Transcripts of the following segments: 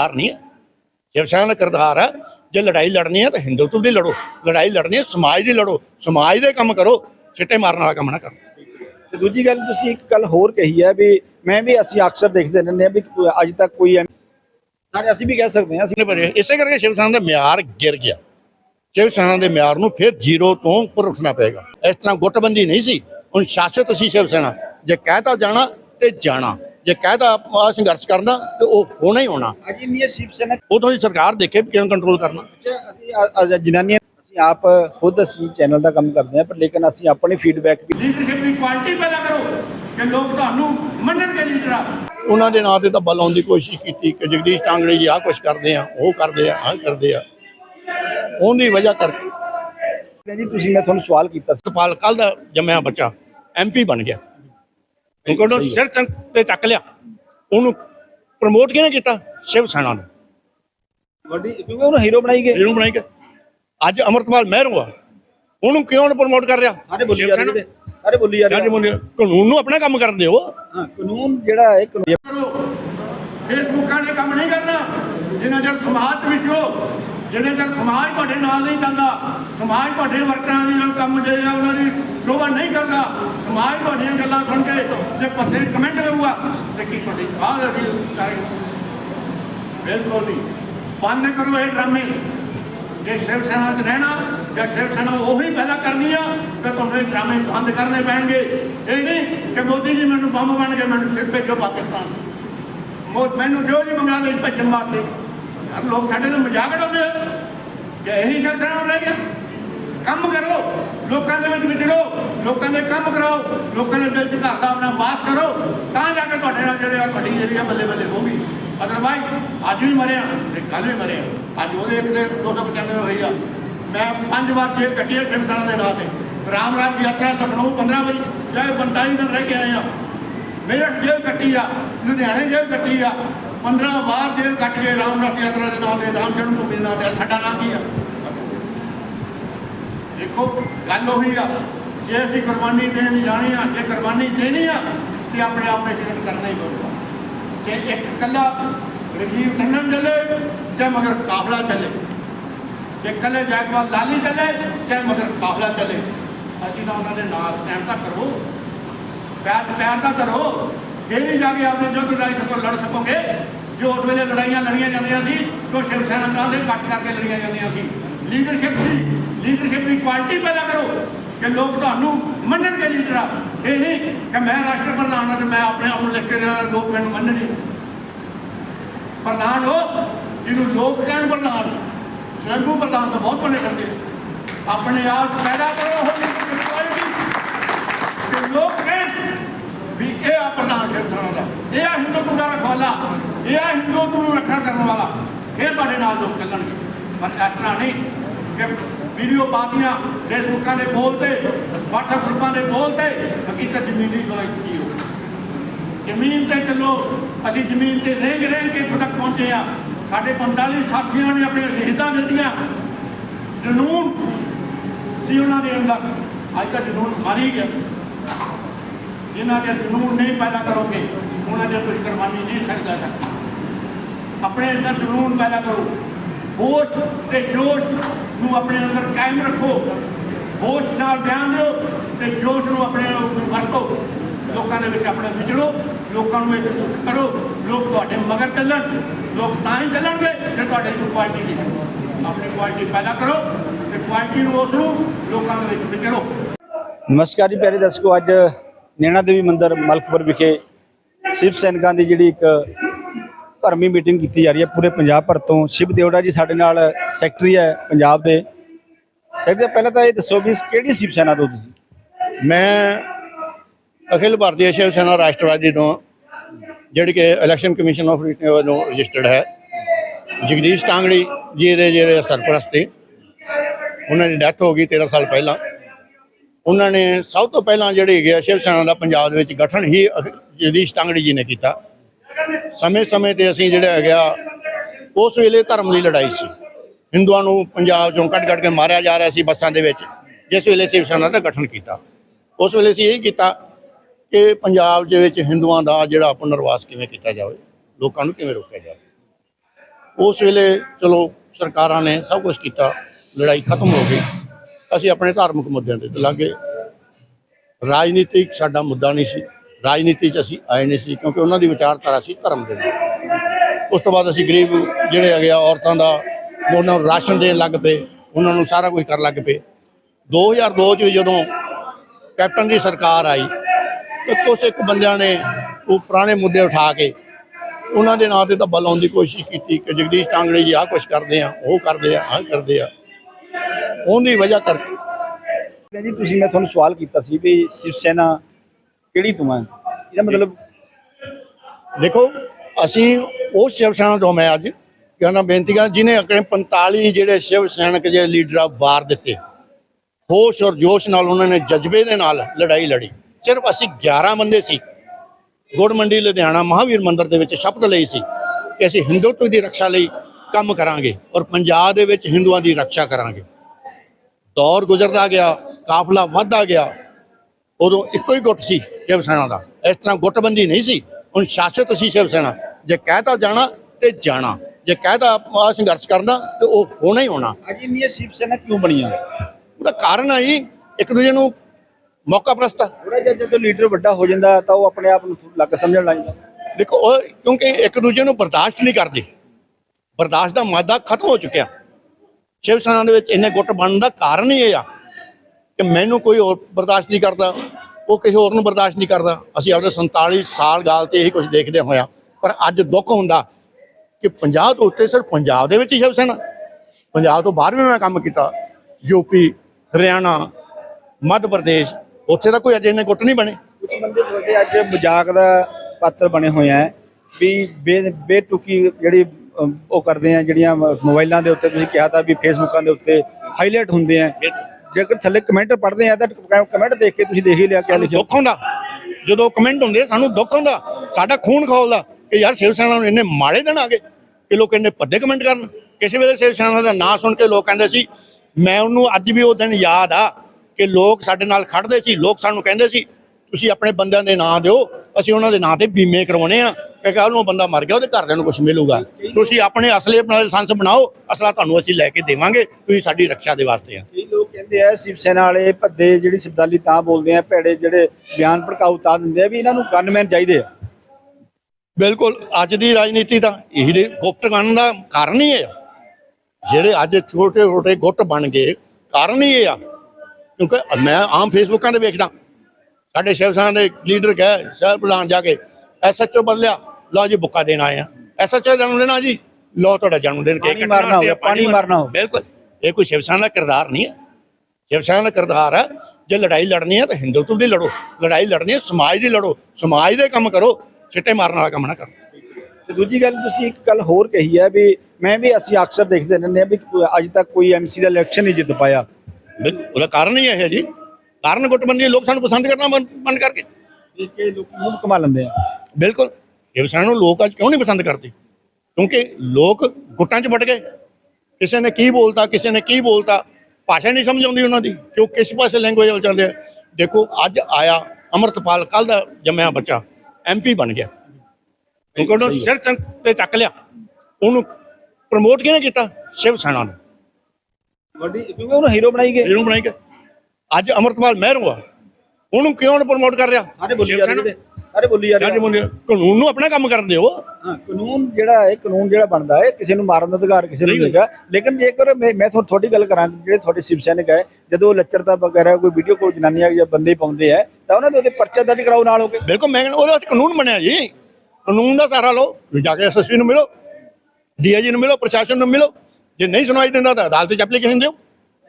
ਕਿਰਦਾਰ ਨਹੀਂ ਹੈ। ਸ਼ਿਵ ਸੈਨਾ ਦਾ ਕਿਰਦਾਰ ਹੈ ਜੇ ਲੜਾਈ ਲੜਨੀ ਹੈ ਤਾਂ ਹਿੰਦੂਤਵ ਦੀ ਲੜੋ ਲੜਾਈ ਲੜਨੀ ਹੈ ਸਮਾਜ ਦੀ ਲੜੋ ਸਮਾਜ ਦੇ ਕੰਮ ਕਰੋ ਛਿੱਟੇ ਮਾਰਨ ਵਾਲਾ ਕੰਮ ਨਾ ਕਰੋ। ਤੇ ਦੂਜੀ ਗੱਲ ਤੁਸੀਂ ਇੱਕ ਗੱਲ ਹੋਰ ਕਹੀ ਹੈ ਵੀ ਮੈਂ ਵੀ ਅਸੀਂ ਅਕਸਰ ਦੇਖਦੇ ਰਹਿੰਦੇ ਹਾਂ ਵੀ ਅੱਜ ਤੱਕ ਕੋਈ ਸਾਰੇ ਅਸੀਂ ਵੀ ਕਹਿ ਸਕਦੇ ਹਾਂ ਅਸੀਂ ਨੇ ਭਰੇ ਇਸੇ ਕਰਕੇ ਸ਼ਿਵ ਸੈਨਾ ਦਾ ਮਿਆਰ ਗਿਰ ਗਿਆ। ਸ਼ਿਵ ਸੈਨਾ ਦੇ ਮਿਆਰ ਨੂੰ ਫਿਰ ਜ਼ੀਰੋ ਤੋਂ ਉੱਪਰ ਉੱਠਣਾ ਪਏਗਾ। ਇਸ ਤਰ੍ਹਾਂ ਗੁੱਟਬੰਦੀ ਨਹੀਂ ਸੀ ਹੁਣ ਸ਼ਾਸਤ ਸੀ ਸ਼ਿਵ ਸੈਨਾ। ਜੇ ਕਹਿਤਾ ਜਾਣਾ ਤੇ ਜਾਣਾ। ਜੇ ਕਹਿਤਾ ਆਪਾਂ ਸੰਘਰਸ਼ ਕਰਨਾ ਤੇ ਉਹ ਹੋਣਾ ਹੀ ਹੋਣਾ। ਅੱਜ ਇੰਨੀ ਸ਼ਿਵ ਸੈਨਾ ਉਦੋਂ ਦੀ ਸਰਕਾਰ ਦੇਖੇ ਵੀ ਕਿਵੇਂ ਕੰਟਰੋਲ ਕਰਨਾ। ਅਸੀਂ ਜਨਾਨੀਆਂ ਅਸੀਂ ਆਪ ਖੁਦ ਅਸੀਂ ਚੈਨਲ ਦਾ ਕੰਮ ਕਰਦੇ ਹਾਂ ਪਰ ਲੇਕਿਨ ਅਸੀਂ ਆਪਣੀ ਫੀਡਬੈਕ ਵੀ ਲੀਡਰਸ਼ਿਪ ਦੀ ਕੁਆਲਿਟੀ ਪੈਦਾ ਕਰੋ ਕਿ ਲੋਕ ਤੁਹਾਨੂੰ ਮੰਨਣਗੇ ਲੀਡਰ ਆ ਉਹਨਾਂ ਦੇ ਨਾਂ ਤੇ ਤਾਂ ਬਲ ਆਉਣ ਦੀ ਕੋਸ਼ਿਸ਼ ਕੀਤੀ ਕਿ ਜਗਦੀਸ਼ ਟਾਂਗੜੇ ਜੀ ਆਹ ਕੁਛ ਕਰਦੇ ਆ ਉਹ ਕਰਦੇ ਆ ਆਹ ਕਰਦੇ ਆ। ਉਹਦੀ ਵਜ੍ਹਾ ਕਰਕੇ ਜੀ ਤੁਸੀਂ ਮੈਂ ਤੁਹਾਨੂੰ ਸਵਾਲ ਕੀਤਾ ਸੀ। ਸਤਪਾਲ ਕੱਲ ਦਾ ਜੰਮਿਆ ਬੱਚਾ ਐਮਪੀ ਬਣ ਗਿਆ। ਉਹਨੂੰ ਸਿਰ ਚੰਨ ਤੇ ਚੱਕ ਲਿਆ। ਉਹਨੂੰ ਪ੍ਰਮੋਟ ਕਿਹਨੇ ਕੀਤਾ? ਸ਼ਿਵ ਸੈਨਾ ਨੇ। ਵੱਡੀ ਕਿਉਂਕਿ ਉਹਨੂੰ ਹੀਰੋ ਬਣਾਈ ਗਏ। ਇਹਨੂੰ ਬਣਾਈ ਕੇ ਅੱਜ ਅਮਰਤਪਾਲ ਮਹਿਰੂ ਆ। ਉਹਨੂੰ ਕਿਉਂ ਪ੍ਰਮੋਟ ਕਰ ਰਿਹਾ? ਸਾਰੇ ਬੋਲੀ ਜਾ ਰਹੇ। ਜਿਹੜੇ ਸਾਰੇ ਬੋਲੀ ਜਾ ਰਹੇ ਕਾਨੂੰਨ ਨੂੰ ਆਪਣਾ ਕੰਮ ਕਰਨ ਦਿਓ ਹਾਂ ਕਾਨੂੰਨ ਜਿਹੜਾ ਹੈ ਫੇਸਬੁੱਕਾਂ ਨੇ ਕੰਮ ਨਹੀਂ ਕਰਨਾ। ਜਿੰਨਾ ਚਿਰ ਸਮਾਜ ਵਿੱਚ ਹੋ ਜਿੰਨੇ ਚਿਰ ਸਮਾਜ ਤੁਹਾਡੇ ਨਾਲ ਨਹੀਂ ਚੱਲਦਾ ਸਮਾਜ ਤੁਹਾਡੇ ਵਰਕਰਾਂ ਦੀ ਨਾਲ ਕੰਮ ਜੇ ਆ ਉਹਨਾਂ ਦੀ ਸ਼ੋਭਾ ਨਹੀਂ ਕਰਦਾ ਸਮਾਜ ਤੁਹਾਡੀਆਂ ਗੱਲਾਂ ਸੁਣ ਕੇ ਜੇ ਪੱਥੇ ਕਮੈਂਟ ਕਰੂਗਾ, ਤੇ ਕੀ ਤੁਹਾਡੀ ਬਾਤ ਹੈ ਬਿਲਕੁਲ ਨਹੀਂ। ਬੰਦ ਕਰੋ ਇਹ ਡਰਾਮੇ। ਜੇ ਸ਼ਿਵ ਸੈਨਾ 'ਚ ਰਹਿਣਾ, ਜਾਂ ਸ਼ਿਵ ਸੈਨਾ ਉਹੀ ਪੈਦਾ ਕਰਨੀ ਆ, ਤੇ ਤੁਹਾਨੂੰ ਇਹ ਡਰਾਮੇ ਬੰਦ ਕਰਨੇ ਪੈਣਗੇ। ਇਹ ਨਹੀਂ ਕਿ ਮੋਦੀ ਜੀ ਮੈਨੂੰ ਬੰਬ ਬਣ ਕੇ ਮੈਨੂੰ ਸਿਰ ਭੇਜੋ ਪਾਕਿਸਤਾਨ। ਮੋ, ਮੈਨੂੰ ਜੋ ਜੀ ਮੰਗਾ ਲਈ ਭੇਜਣ ਵਾਸਤੇ। ਲੋਕ ਸਾਡੇ ਨਾਲ ਮਜ਼ਾਕ ਉਡਾਉਂਦੇ ਆ। ਕਿ ਇਹੀ ਸ਼ਿਵ ਸੈਨਾ ਰਹਿ ਗਿਆ ਕੰਮ ਕਰੋ। ਲੋਕਾਂ ਦੇ ਵਿੱਚ ਵਿਚਰੋ। ਲੋਕਾਂ ਦੇ ਕੰਮ ਕਰਾਓ। ਲੋਕਾਂ ਦੇ ਦਿਲ 'ਚ ਘਰ ਦਾ ਆਪਣਾ ਵਾਸ ਕਰੋ। ਤਾਂ ਜਾ ਕੇ ਤੁਹਾਡੇ ਨਾਲ ਜਿਹੜੇ ਆ ਤੁਹਾਡੀ ਜਿਹੜੀ ਆ ਬੱਲੇ ਬੱਲੇ ਹੋਊਗੀ ਅਦਰਵਾਈਜ਼ ਅੱਜ ਵੀ ਮਰਿਆ ਤੇ ਕੱਲ ਵੀ ਮਰਿਆ। ਅੱਜ ਉਹਦੇ ਇੱਕ ਦੇ 295 ਹੋਈ ਆ। ਮੈਂ ਪੰਜ ਵਾਰ ਜੇਲ੍ਹ ਕੱਟੀ ਹੈ ਸ਼ਿਵ ਦੇ ਨਾਂ ਤੇ। ਰਾਮ ਰਾਜ ਯਾਤਰਾ ਲਖਨਊ 15 ਵਜੇ। ਚਾਹੇ 45 ਦਿਨ ਰਹਿ ਕੇ ਆਏ ਆ। ਮੇਰਠ ਜੇਲ੍ਹ ਕੱਟੀ ਆ। ਲੁਧਿਆਣੇ ਜੇਲ੍ਹ ਕੱਟੀ ਆ। 15 ਵਾਰ ਜੇਲ੍ਹ ਕੱਟ ਕੇ ਰਾਮ ਰਾਜ ਯਾਤਰਾ ਦੇ ਨਾਂ ਤੇ ਰਾਮ ਜਨਮ ਭੂਮੀ ਦੇ ਨਾਂ ਤੇ ਸਾਡਾ ਨਾਂ ਕੀ ਆ? ਦੇਖੋ, ਗੱਲ ਉਹੀ ਆ। ਜੇ ਅਸੀਂ ਕੁਰਬਾਨੀ ਦੇਣੀ ਜਾਣੀ ਆ, ਜੇ ਕੁਰਬਾਨੀ ਦੇਣੀ ਆ, ਤੇ ਆਪਣੇ ਆਪ ਨੇ ਜਿਹੜਾ ਕਰਨਾ ਹੀ ਪਊਗਾ। ਜੇ ਇੱਕ ਇਕੱਲਾ ਰਜੀਵ ਟੰਡਨ ਚੱਲੇ, ਜਾਂ ਮਗਰ ਕਾਫਲਾ ਚੱਲੇ। ਜੇ ਇਕੱਲੇ ਜੈਕਵਾਲ ਲਾਲੀ ਚੱਲੇ ਚਾਹੇ ਮਗਰ ਕਾਫਲਾ ਚੱਲੇ। ਅਸੀਂ ਤਾਂ ਉਹਨਾਂ ਦੇ ਨਾਲ ਟਾਈਮ ਤਾਂ ਕਰੋ। ਪੈਰ ਪਿਆਰ ਤਾਂ ਕਰੋ। ਜੇ ਨਹੀਂ ਜਾ ਕੇ ਆਪਣੇ ਜੁੱਧ ਲੜਾਈ ਸਕੋ ਲੜ ਸਕੋਗੇ। ਜੋ ਉਸ ਵੇਲੇ ਲੜਾਈਆਂ ਲੜੀਆਂ ਜਾਂਦੀਆਂ ਸੀ, ਜੋ ਸ਼ਿਵ ਸੈਨਾ ਨਾਲ ਦੇ ਕੱਟ ਕਰਕੇ ਲੜੀਆਂ ਜਾਂਦੀਆਂ ਸੀ। ਲੀਡਰਸ਼ਿਪ ਸੀ ਲੀਡਰਸ਼ਿਪ ਦੀ ਕੁਆਲਿਟੀ ਪੈਦਾ ਕਰੋ ਕਿ ਲੋਕ ਤੁਹਾਨੂੰ ਮੰਨਣਗੇ ਲੀਡਰ ਆ। ਇਹ ਨਹੀਂ ਕਿ ਮੈਂ ਰਾਸ਼ਟਰ ਪ੍ਰਧਾਨ ਹਾਂ ਤੇ ਮੈਂ ਆਪਣੇ ਆਪ ਨੂੰ ਲਿਖ ਕੇ ਦੇਣਾ ਲੋਕ ਮੈਨੂੰ ਮੰਨਣਗੇ। ਪ੍ਰਧਾਨ ਹੋ, ਜਿਹਨੂੰ ਲੋਕ ਕਹਿਣ ਪ੍ਰਧਾਨ ਸਵੈੰਭੂ ਪ੍ਰਧਾਨ ਤਾਂ ਬਹੁਤ ਬਣੇ ਕਰਦੇ ਆਪਣੇ ਆਪ ਪੈਦਾ ਕਰੋ ਉਹ ਕੁਆਲਿਟੀ ਕਿ ਲੋਕ ਕਹਿਣ ਵੀ ਇਹ ਆ ਪ੍ਰਧਾਨ ਸ਼ਿਵ ਦਾ। ਇਹ ਆ ਹਿੰਦੂ ਦਾ ਰਖਵਾਲਾ ਇਹ ਆ ਹਿੰਦੂ ਨੂੰ ਰੱਖਿਆ ਕਰਨ ਵਾਲਾ। ਇਹ ਤੁਹਾਡੇ ਨਾਲ ਲੋਕ ਚੱਲਣਗੇ। ਪਰ ਇਸ ਤਰ੍ਹਾਂ ਨਹੀਂ। ਕਿ ਵੀਡੀਓ ਪਾਤੀਆਂ ਫੇਸਬੁੱਕਾਂ ਦੇ ਬੋਲ ਤੇ, WhatsApp ਗਰੁੱਪਾਂ ਦੇ ਬੋਲ ਹਕੀਕਤ ਜ਼ਮੀਨੀ ਗਵਾਹੀ ਕੀ ਹੋ ਜ਼ਮੀਨ ਤੇ ਚੱਲੋ, ਅਸੀਂ ਜ਼ਮੀਨ ਤੇ ਰਹਿ ਰਹਿ ਕੇ ਇੱਥੋਂ ਤੱਕ ਪਹੁੰਚੇ ਆ ਸਾਡੇ 45 ਸਾਥੀਆਂ ਨੇ ਆਪਣੀਆਂ ਸ਼ਹੀਦਾਂ ਦਿੱਤੀਆਂ। ਜਨੂਨ ਸੀ ਉਹਨਾਂ ਦੇ ਅੰਦਰ। ਅੱਜ ਤਾਂ ਜਨੂਨ ਮਾਰੀ ਗਿਆ। ਜਿਨ੍ਹਾਂ ਦੇ ਜਨੂਨ ਨਹੀਂ ਪੈਦਾ ਕਰੋਗੇ, ਉਹਨਾਂ ਦੇ ਤੁਸੀਂ ਕੁਰਬਾਨੀ ਨਹੀਂ ਸਕਦਾ ਸਕਦਾ। ਆਪਣੇ ਅੰਦਰ ਜਨੂਨ ਪੈਦਾ ਕਰੋ। ਹੋਸ਼ ਤੇ ਜੋਸ਼ ਨੂੰ ਆਪਣੇ ਅੰਦਰ ਕਾਇਮ ਰੱਖੋ। ਹੋਸ਼ ਨਾਲ ਬਿਆਨ ਦਿਓ ਤੇ ਜੋਸ਼ ਨੂੰ ਆਪਣੇ ਉੱਪਰ ਵਰਤੋ। ਲੋਕਾਂ ਦੇ ਵਿੱਚ ਆਪਣੇ ਵਿਚੜੋ ਲੋਕਾਂ ਨੂੰ ਇੱਕ ਕਰੋ। ਲੋਕ ਤੁਹਾਡੇ ਮਗਰ ਚੱਲਣ, ਲੋਕ ਤਾਂ ਹੀ ਚੱਲਣਗੇ ਜੇ ਤੁਹਾਡੇ ਚ ਕੁਆਲਿਟੀ ਨਹੀਂ ਹੈ। ਆਪਣੀ ਕੁਆਲਿਟੀ ਪੈਦਾ ਕਰੋ ਤੇ ਕੁਆਲਿਟੀ ਨੂੰ ਉਸ ਨੂੰ ਲੋਕਾਂ ਦੇ ਵਿੱਚ ਵਿਚੜੋ ਨਮਸਕਾਰ ਜੀ ਪਿਆਰੇ ਦਰਸ਼ਕੋ, ਅੱਜ ਨੈਣਾ ਦੇਵੀ ਮੰਦਿਰ ਮਲਕਪੁਰ ਵਿਖੇ ਸ਼ਿਵ ਸੈਨਿਕਾਂ ਦੀ ਜਿਹੜੀ ਇੱਕ ਭਰਮੀ ਮੀਟਿੰਗ ਕੀਤੀ ਜਾ ਰਹੀ ਹੈ ਪੂਰੇ ਪੰਜਾਬ ਭਰ ਤੋਂ। ਸ਼ਿਵ ਦੇਵੜਾ ਜੀ ਸਾਡੇ ਨਾਲ ਸੈਕਟਰੀ ਹੈ ਪੰਜਾਬ ਦੇ। ਸੈਕਟਰੀ ਪਹਿਲਾਂ ਤਾਂ ਇਹ ਦੱਸੋ ਵੀ ਕਿਹੜੀ ਸ਼ਿਵ ਸੈਨਾ ਤੋਂ ਤੁਸੀਂ? ਮੈਂ ਅਖਿਲ ਭਾਰਤੀ ਸ਼ਿਵ ਸੈਨਾ ਰਾਸ਼ਟਰਵਾਦੀ ਤੋਂ, ਜਿਹੜੀ ਕਿ ਇਲੈਕਸ਼ਨ ਕਮਿਸ਼ਨ ਆਫ ਇੰਡੀਆ ਵੱਲੋਂ ਰਜਿਸਟਰਡ ਹੈ। ਜਗਦੀਸ਼ ਟਾਂਗੜੀ ਜੀ ਦੇ ਜਿਹੜੇ ਸਰਪ੍ਰਸਤ ਸੀ, ਉਹਨਾਂ ਦੀ ਡੈਥ ਹੋ ਗਈ 13 ਸਾਲ ਪਹਿਲਾਂ। ਉਹਨਾਂ ਨੇ ਸਭ ਤੋਂ ਪਹਿਲਾਂ ਜਿਹੜੇ ਹੈਗੇ ਆ ਸ਼ਿਵ ਸੈਨਾ ਦਾ ਪੰਜਾਬ ਦੇ ਵਿੱਚ ਗਠਨ ਹੀ ਅਖ- ਜਗਦੀਸ਼ ਟਾਂਗੜੀ ਜੀ ਨੇ ਕੀਤਾ। ਸਮੇਂ-ਸਮੇਂ ਤੇ ਅਸੀਂ ਜਿਹੜਾ ਹੈਗਾ, ਉਸ ਵੇਲੇ ਧਰਮ ਦੀ ਲੜਾਈ ਸੀ। ਹਿੰਦੂਆਂ ਨੂੰ ਪੰਜਾਬ ਚੋਂ ਕੱਢ-ਕੱਢ ਕੇ ਮਾਰਿਆ ਜਾ ਰਿਹਾ ਸੀ ਬੱਸਾਂ ਦੇ ਵਿੱਚ, ਜਿਸ ਵੇਲੇ ਸ਼ਿਵ ਸੈਨਾ ਦਾ ਗਠਨ ਕੀਤਾ। ਉਸ ਵੇਲੇ ਅਸੀਂ ਇਹ ਕੀਤਾ ਕਿ ਪੰਜਾਬ ਦੇ ਵਿੱਚ ਹਿੰਦੂਆਂ ਦਾ ਜਿਹੜਾ ਪੁਨਰਵਾਸ ਕਿਵੇਂ ਕੀਤਾ ਜਾਵੇ, ਲੋਕਾਂ ਨੂੰ ਕਿਵੇਂ ਰੋਕਿਆ ਜਾਵੇ। ਉਸ ਵੇਲੇ ਚਲੋ ਸਰਕਾਰਾਂ ਨੇ ਸਭ ਕੁਝ ਕੀਤਾ, ਲੜਾਈ ਖਤਮ ਹੋ ਗਈ। ਅਸੀਂ ਆਪਣੇ ਧਾਰਮਿਕ ਮੁੱਦਿਆਂ ਤੇ ਲੱਗੇ ਰਾਜਨੀਤਿਕ ਸਾਡਾ ਮੁੱਦਾ ਨਹੀਂ ਸੀ। ਰਾਜਨੀਤੀ 'ਚ ਅਸੀਂ ਆਏ ਨਹੀਂ ਸੀ, ਕਿਉਂਕਿ ਉਹਨਾਂ ਦੀ ਵਿਚਾਰਧਾਰਾ ਸੀ ਧਰਮ ਦੇ ਨਾਲ। ਉਸ ਤੋਂ ਬਾਅਦ ਅਸੀਂ ਗਰੀਬ ਜਿਹੜੇ ਹੈਗੇ ਆ, ਔਰਤਾਂ ਦਾ, ਉਹਨਾਂ ਨੂੰ ਰਾਸ਼ਨ ਦੇਣ ਲੱਗ ਪਏ, ਉਹਨਾਂ ਨੂੰ ਸਾਰਾ ਕੁਝ ਕਰਨ ਲੱਗ ਪਏ। 2002 ਚ ਵੀ ਜਦੋਂ ਕੈਪਟਨ ਦੀ ਸਰਕਾਰ ਆਈ, ਤੇ ਕੁਛ ਇੱਕ ਬੰਦਿਆਂ ਨੇ ਉਹ ਪੁਰਾਣੇ ਮੁੱਦੇ ਉਠਾ ਕੇ ਉਹਨਾਂ ਦੇ ਨਾਂ ਤੇ ਤਾਂ ਲਾਉਣ ਦੀ ਕੋਸ਼ਿਸ਼ ਕੀਤੀ ਕਿ ਜਗਦੀਸ਼ ਟਾਂਗੜੇ ਜੀ ਆਹ ਕੁਛ ਕਰਦੇ ਆ, ਉਹ ਕਰਦੇ ਆ, ਆਹ ਕਰਦੇ ਆ। ਉਹਦੀ ਵਜ੍ਹਾ ਕਰਕੇ ਜੀ, ਤੁਸੀਂ, ਮੈਂ ਤੁਹਾਨੂੰ ਸਵਾਲ ਕੀਤਾ ਸੀ ਵੀ ਸ਼ਿਵ ਸੈਨਾ ਕਿਹੜੀ ਤੋਂ ਹੈ ਇਹਦਾ ਮਤਲਬ ਦੇਖੋ, ਅਸੀਂ ਉਸ ਸ਼ਿਵ ਸੈਨਾ ਤੋਂ ਮੈਂ ਅੱਜ ਕਹਿਣਾ ਬੇਨਤੀ ਕਰਾਂ ਜਿਨੇ ਆਪਣੇ 45 ਜਿਹੜੇ ਸ਼ਿਵ ਸੈਨਿਕ ਜਿਹੜੇ ਲੀਡਰ ਵਾਰ ਦਿੱਤੇ, ਹੋਸ਼ ਔਰ ਜੋਸ਼ ਨਾਲ ਉਹਨਾਂ ਨੇ ਜਜ਼ਬੇ ਦੇ ਨਾਲ ਲੜਾਈ ਲੜੀ। ਸਿਰਫ ਅਸੀਂ 11 ਬੰਦੇ ਸੀ, ਗੁੜ ਮੰਡੀ, ਲੁਧਿਆਣਾ ਮਹਾਵੀਰ ਮੰਦਿਰ ਦੇ ਵਿੱਚ ਸ਼ਪਥ ਲਈ ਸੀ ਕਿ ਅਸੀਂ ਹਿੰਦੂਤਵ ਦੀ ਰੱਖਿਆ ਲਈ ਕੰਮ ਕਰਾਂਗੇ ਔਰ ਪੰਜਾਬ ਦੇ ਵਿੱਚ ਹਿੰਦੂਆਂ ਦੀ ਰੱਖਿਆ ਕਰਾਂਗੇ। ਦੌਰ ਗੁਜ਼ਰਦਾ ਗਿਆ, ਕਾਫਲਾ ਵੱਧਦਾ ਗਿਆ ਉਦੋਂ ਇੱਕੋ ਹੀ ਗੁੱਟ ਸੀ ਸ਼ਿਵ ਸੈਨਾ ਦਾ। ਇਸ ਤਰ੍ਹਾਂ ਗੁੱਟਬੰਦੀ ਨਹੀਂ ਸੀ। ਹੁਣ ਸ਼ਾਸਤ ਸੀ ਸ਼ਿਵ ਸੈਨਾ। ਜੇ ਕਹਿਤਾ ਜਾਣਾ ਤੇ ਜਾਣਾ। ਜੇ ਕਹਿਤਾ ਆ ਸੰਘਰਸ਼ ਕਰਨਾ ਤੇ ਉਹ ਹੋਣਾ ਹੀ ਹੋਣਾ। ਅੱਜ ਇੰਨੀਆਂ ਸ਼ਿਵ ਸੈਨਾ ਕਿਉਂ ਬਣੀਆਂ? ਉਹਦਾ ਕਾਰਨ ਆ ਜੀ ਇੱਕ ਦੂਜੇ ਨੂੰ ਮੌਕਾ ਪ੍ਰਸਤਾ ਥੋੜਾ ਜਿਹਾ ਜਦੋਂ ਲੀਡਰ ਵੱਡਾ ਹੋ ਜਾਂਦਾ ਤਾਂ ਉਹ ਆਪਣੇ ਆਪ ਨੂੰ ਲੱਗ ਸਮਝਣ ਲੱਗ ਜਾਂਦਾ। ਦੇਖੋ ਉਹ ਕਿਉਂਕਿ ਇੱਕ ਦੂਜੇ ਨੂੰ ਬਰਦਾਸ਼ਤ ਨਹੀਂ ਕਰਦੇ। ਬਰਦਾਸ਼ਤ ਦਾ ਮਾਦਾ ਖਤਮ ਹੋ ਚੁੱਕਿਆ। ਸ਼ਿਵ ਸੈਨਾ ਦੇ ਵਿੱਚ ਇੰਨੇ ਗੁੱਟ ਬਣਨ ਦਾ ਕਾਰਨ ਹੀ ਇਹ ਆ। ਕਿ ਮੈਨੂੰ ਕੋਈ ਹੋਰ ਬਰਦਾਸ਼ਤ ਨਹੀਂ ਕਰਦਾ, ਉਹ ਕਿਸੇ ਹੋਰ ਨੂੰ ਬਰਦਾਸ਼ਤ ਨਹੀਂ ਕਰਦਾ। ਅਸੀਂ ਆਪਣੇ 47 ਸਾਲ ਗਾਲ ਤੇ ਇਹੀ ਕੁਝ ਦੇਖਦੇ ਹੋਇਆ ਪਰ ਅੱਜ ਦੁੱਖ ਹੁੰਦਾ ਕਿ ਪੰਜਾਬ ਤੋਂ ਉੱਤੇ ਸਿਰਫ ਪੰਜਾਬ ਦੇ ਵਿੱਚ ਹੀ ਸ਼ਿਵ ਸੈਨਾ। ਪੰਜਾਬ ਤੋਂ ਬਾਹਰ ਵੀ ਮੈਂ ਕੰਮ ਕੀਤਾ। ਯੂਪੀ ਹਰਿਆਣਾ, ਮੱਧ ਪ੍ਰਦੇਸ਼, ਉੱਥੇ ਤਾਂ ਕੋਈ ਅਜੇ ਇੰਨੇ ਗੁੱਟ ਨਹੀਂ ਬਣੇ। ਕੁਝ ਬੰਦੇ ਤੁਹਾਡੇ ਅੱਜ ਮਜ਼ਾਕ ਦਾ ਪਾਤਰ ਬਣੇ ਹੋਏ ਆ ਵੀ ਬੇ ਬੇਟੁਕੀ ਜਿਹੜੀ ਉਹ ਕਰਦੇ ਆ, ਜਿਹੜੀਆਂ ਮੋਬਾਈਲਾਂ ਦੇ ਉੱਤੇ ਤੁਸੀਂ ਕਿਹਾ ਤਾਂ ਵੀ ਫੇਸਬੁੱਕਾਂ ਦੇ ਉੱਤੇ ਹਾਈਲਾਈਟ ਹੁੰਦੇ ਆ। ਜੇਕਰ ਥੱਲੇ ਕਮੈਂਟ ਪੜ੍ਹਦੇ ਆ ਤਾਂ ਕਮੈਂਟ ਦੇਖ ਕੇ ਤੁਸੀਂ ਦੇਖ ਹੀ ਲਿਆ ਸਾਨੂੰ ਲਿਖਿਆ। ਦੁੱਖ ਹੁੰਦਾ ਜਦੋਂ ਕਮੈਂਟ ਹੁੰਦੇ ਸਾਨੂੰ ਦੁੱਖ ਹੁੰਦਾ ਸਾਡਾ ਖੂਨ ਖੋਲਦਾ ਕਿ ਯਾਰ ਸ਼ਿਵ ਸੈਨਾ ਨੂੰ ਇੰਨੇ ਮਾੜੇ ਦਿਨ ਆ ਗਏ ਕਿ ਲੋਕ ਇੰਨੇ ਭੱਦੇ ਕਮੈਂਟ ਕਰਨ। ਕਿਸੇ ਵੇਲੇ ਸ਼ਿਵ ਸੈਨਾ ਦਾ ਨਾਂ ਸੁਣ ਕੇ ਲੋਕ ਕਹਿੰਦੇ ਸੀ ਮੈਂ ਉਹਨੂੰ ਅੱਜ ਵੀ ਉਹ ਦਿਨ ਯਾਦ ਆ ਕਿ ਲੋਕ ਸਾਡੇ ਨਾਲ ਖੜਦੇ ਸੀ ਲੋਕ ਸਾਨੂੰ ਕਹਿੰਦੇ ਸੀ ਤੁਸੀਂ ਆਪਣੇ ਬੰਦਿਆਂ ਦੇ ਨਾਂ ਦਿਓ ਅਸੀਂ ਉਹਨਾਂ ਦੇ ਨਾਂ ਤੇ ਬੀਮੇ ਕਰਵਾਉਣੇ ਆ ਕਿ ਕੱਲ ਨੂੰ ਬੰਦਾ ਮਰ ਗਿਆ ਉਹਦੇ ਘਰਦਿਆਂ ਨੂੰ ਕੁਝ ਮਿਲੂਗਾ। ਤੁਸੀਂ ਆਪਣੇ ਅਸਲੇ ਨਾਲ ਲਾਇਸੈਂਸ ਬਣਾਓ ਅਸਲਾ ਤੁਹਾਨੂੰ ਅਸੀਂ ਲੈ ਕੇ ਦੇਵਾਂਗੇ ਤੁਸੀਂ ਸਾਡੀ ਰੱਖਿਆ ਦੇ ਵਾਸਤੇ ਆ। ਕਹਿੰਦੇ ਆ ਸ਼ਿਵ ਸੈਨਾ ਵਾਲੇ ਭੱਦੇ ਜਿਹੜੀ ਸ਼ਬਦਾਲੀ ਤਾਂ ਬੋਲਦੇ ਆ ਭੈੜੇ ਜਿਹੜੇ ਬਿਆਨ ਭੜਕਾਊ ਤਾਂ ਦਿੰਦੇ ਆ ਵੀ ਇਹਨਾਂ ਨੂੰ ਗਨਮੈਨ ਚਾਹੀਦੇ ਆ। ਬਿਲਕੁਲ ਅੱਜ ਦੀ ਰਾਜਨੀਤੀ ਤਾਂ ਇਹੀ ਦੇ ਗੁਪਤ ਗਣ ਦਾ ਕਾਰਨ ਹੀ ਇਹ ਆ। ਜਿਹੜੇ ਅੱਜ ਛੋਟੇ ਛੋਟੇ ਗੁੱਟ ਬਣ ਗਏ ਕਾਰਨ ਹੀ ਇਹ ਆ। ਕਿਉਂਕਿ ਮੈਂ ਆਮ ਫੇਸਬੁੱਕਾਂ ਤੇ ਵੇਖਦਾ। ਸਾਡੇ ਸ਼ਿਵ ਸੈਨਾ ਦੇ ਲੀਡਰ ਕਹੇ ਸ਼ਹਿਰ ਪ੍ਰਧਾਨ ਜਾ ਕੇ ਐਸਐਚਓ ਬਦਲਿਆ ਲਓ ਜੀ ਬੁੱਕਾ ਦੇਣ ਆਏ ਆ। ਐਸਐਚਓ ਜਨਮ ਆ ਜੀ ਲਓ ਤੁਹਾਡਾ ਜਨਮ ਦਿਨ ਕੇਕ ਹੋਵੇ, ਪਾਣੀ ਮਾਰਨਾ। ਬਿਲਕੁਲ ਇਹ ਕੋਈ ਸ਼ਿਵ ਸੈਨਾ ਦਾ ਕਿਰਦਾਰ ਨਹੀਂ ਹੈ ਸ਼ਿਵ ਸੈਨਾ ਦਾ ਕਿਰਦਾਰ ਹੈ ਜੇ ਲੜਾਈ ਲੜਨੀ ਹੈ ਤਾਂ ਹਿੰਦੂਤਵ ਦੀ ਲੜੋ ਲੜਾਈ ਲੜਨੀ ਹੈ ਸਮਾਜ ਦੀ ਲੜੋ ਸਮਾਜ ਦੇ ਕੰਮ ਕਰੋ ਛਿੱਟੇ ਮਾਰਨ ਵਾਲਾ ਕੰਮ ਨਾ ਕਰੋ। ਤੇ ਦੂਜੀ ਗੱਲ ਤੁਸੀਂ ਇੱਕ ਗੱਲ ਹੋਰ ਕਹੀ ਹੈ ਵੀ ਮੈਂ ਵੀ ਅਸੀਂ ਅਕਸਰ ਦੇਖਦੇ ਰਹਿੰਦੇ ਆ ਵੀ ਅੱਜ ਤੱਕ ਕੋਈ ਐਮਸੀ ਦਾ ਇਲੈਕਸ਼ਨ ਨਹੀਂ ਜਿੱਤ ਪਾਇਆ। ਉਹਦਾ ਕਾਰਨ ਹੀ ਇਹ ਹੈ ਜੀ। ਕਾਰਨ ਗੁੱਟਬੰਦੀ ਲੋਕ ਸਾਨੂੰ ਪਸੰਦ ਕਰਨਾ ਬੰਦ ਕਰਕੇ। ਦੇਖ ਕੇ ਲੋਕ ਮੂੰਹ ਕਮਾ ਲੈਂਦੇ ਆ। ਬਿਲਕੁਲ। ਇਹ ਸਾਨੂੰ ਲੋਕ ਅੱਜ ਕਿਉਂ ਨਹੀਂ ਪਸੰਦ ਕਰਦੇ? ਕਿਉਂਕਿ ਲੋਕ ਗੁੱਟਾਂ 'ਚ ਵੜ ਗਏ। ਕਿਸੇ ਨੇ ਕੀ ਬੋਲਤਾ ਕਿਸੇ ਨੇ ਕੀ ਬੋਲਤਾ। ਭਾਸ਼ਾ ਨਹੀਂ ਸਮਝ ਆਉਂਦੀ ਉਹਨਾਂ ਦੀ ਕਿ ਉਹ ਕਿਸ ਪਾਸੇ ਲੈਂਗੁਏਜ ਵੱਲ ਚੱਲ ਰਿਹਾ ਦੇਖੋ ਅੱਜ ਆਇਆ ਅਮਰਤਪਾਲ ਕੱਲ ਦਾ ਜੰਮਿਆ ਬੱਚਾ ਐਮਪੀ ਬਣ ਗਿਆ। ਕਿਉਂਕਿ ਉਹਨੂੰ ਸਿਰ ਤੇ ਚੱਕ ਲਿਆ। ਉਹਨੂੰ ਪ੍ਰਮੋਟ ਕਿਹਨੇ ਕੀਤਾ? ਸ਼ਿਵ ਸੈਨਾ ਨੇ। ਵੱਡੀ ਕਿਉਂਕਿ ਉਹਨੂੰ ਹੀਰੋ ਬਣਾਈ ਗਏ। ਇਹਨੂੰ ਬਣਾਈ ਗਿਆ ਅੱਜ ਅਮਰਤਪਾਲ ਮਹਿਰੂ ਆ। ਉਹਨੂੰ ਕਿਉਂ ਪ੍ਰਮੋਟ ਕਰ ਰਿਹਾ? ਸਾਰੇ ਬੋਲੀ ਜਾਂਦੇ ਸਾਰੇ ਬੋਲੀ ਜਾਂਦੇ ਜੱਜ ਮੁੰਡੇ ਕਾਨੂੰਨ ਨੂੰ ਆਪਣਾ ਕੰਮ ਕਰਨ ਦਿਓ। ਹਾਂ ਕਾਨੂੰਨ ਜਿਹੜਾ ਹੈ ਕਾਨੂੰਨ ਜਿਹੜਾ ਬਣਦਾ ਹੈ ਕਿਸੇ ਨੂੰ ਮਾਰਨ ਦਾ ਅਧਿਕਾਰ ਕਿਸੇ ਨੂੰ ਹੈਗਾ। ਲੇਕਿਨ ਜੇਕਰ ਮੈਂ ਮੈਂ ਤੁਹਾਨੂੰ ਤੁਹਾਡੀ ਗੱਲ ਕਰਾਂ ਜਿਹੜੇ ਤੁਹਾਡੇ ਸ਼ਿਵ ਸੈਨਿਕ ਹੈ ਜਦੋਂ ਲੱਚਰਤਾ ਵਗੈਰਾ ਕੋਈ ਵੀਡੀਓ ਕੋਈ ਜਨਾਨੀਆਂ ਜਾਂ ਬੰਦੇ ਪਾਉਂਦੇ ਆ ਤਾਂ ਉਹਨਾਂ ਦੇ ਉੱਤੇ ਪਰਚਾ ਦਰਜ ਕਰਾਓ ਨਾਲ ਹੋ ਕੇ। ਬਿਲਕੁਲ ਮੈਂ ਉਹਦੇ ਵਾਸਤੇ ਕਾਨੂੰਨ ਬਣਿਆ ਜੀ। ਕਾਨੂੰਨ ਦਾ ਸਹਾਰਾ ਲਓ ਜਾ ਕੇ ਐਸਐਸਪੀ ਨੂੰ ਮਿਲੋ ਡੀਆਈਜੀ ਨੂੰ ਮਿਲੋ ਪ੍ਰਸ਼ਾਸਨ ਨੂੰ ਮਿਲੋ। ਜੇ ਨਹੀਂ ਸੁਣਵਾਈ ਦਿੰਦਾ ਤਾਂ ਅਦਾਲਤ 'ਚ ਐਪਲੀਕੇਸ਼ਨ ਦਿਓ।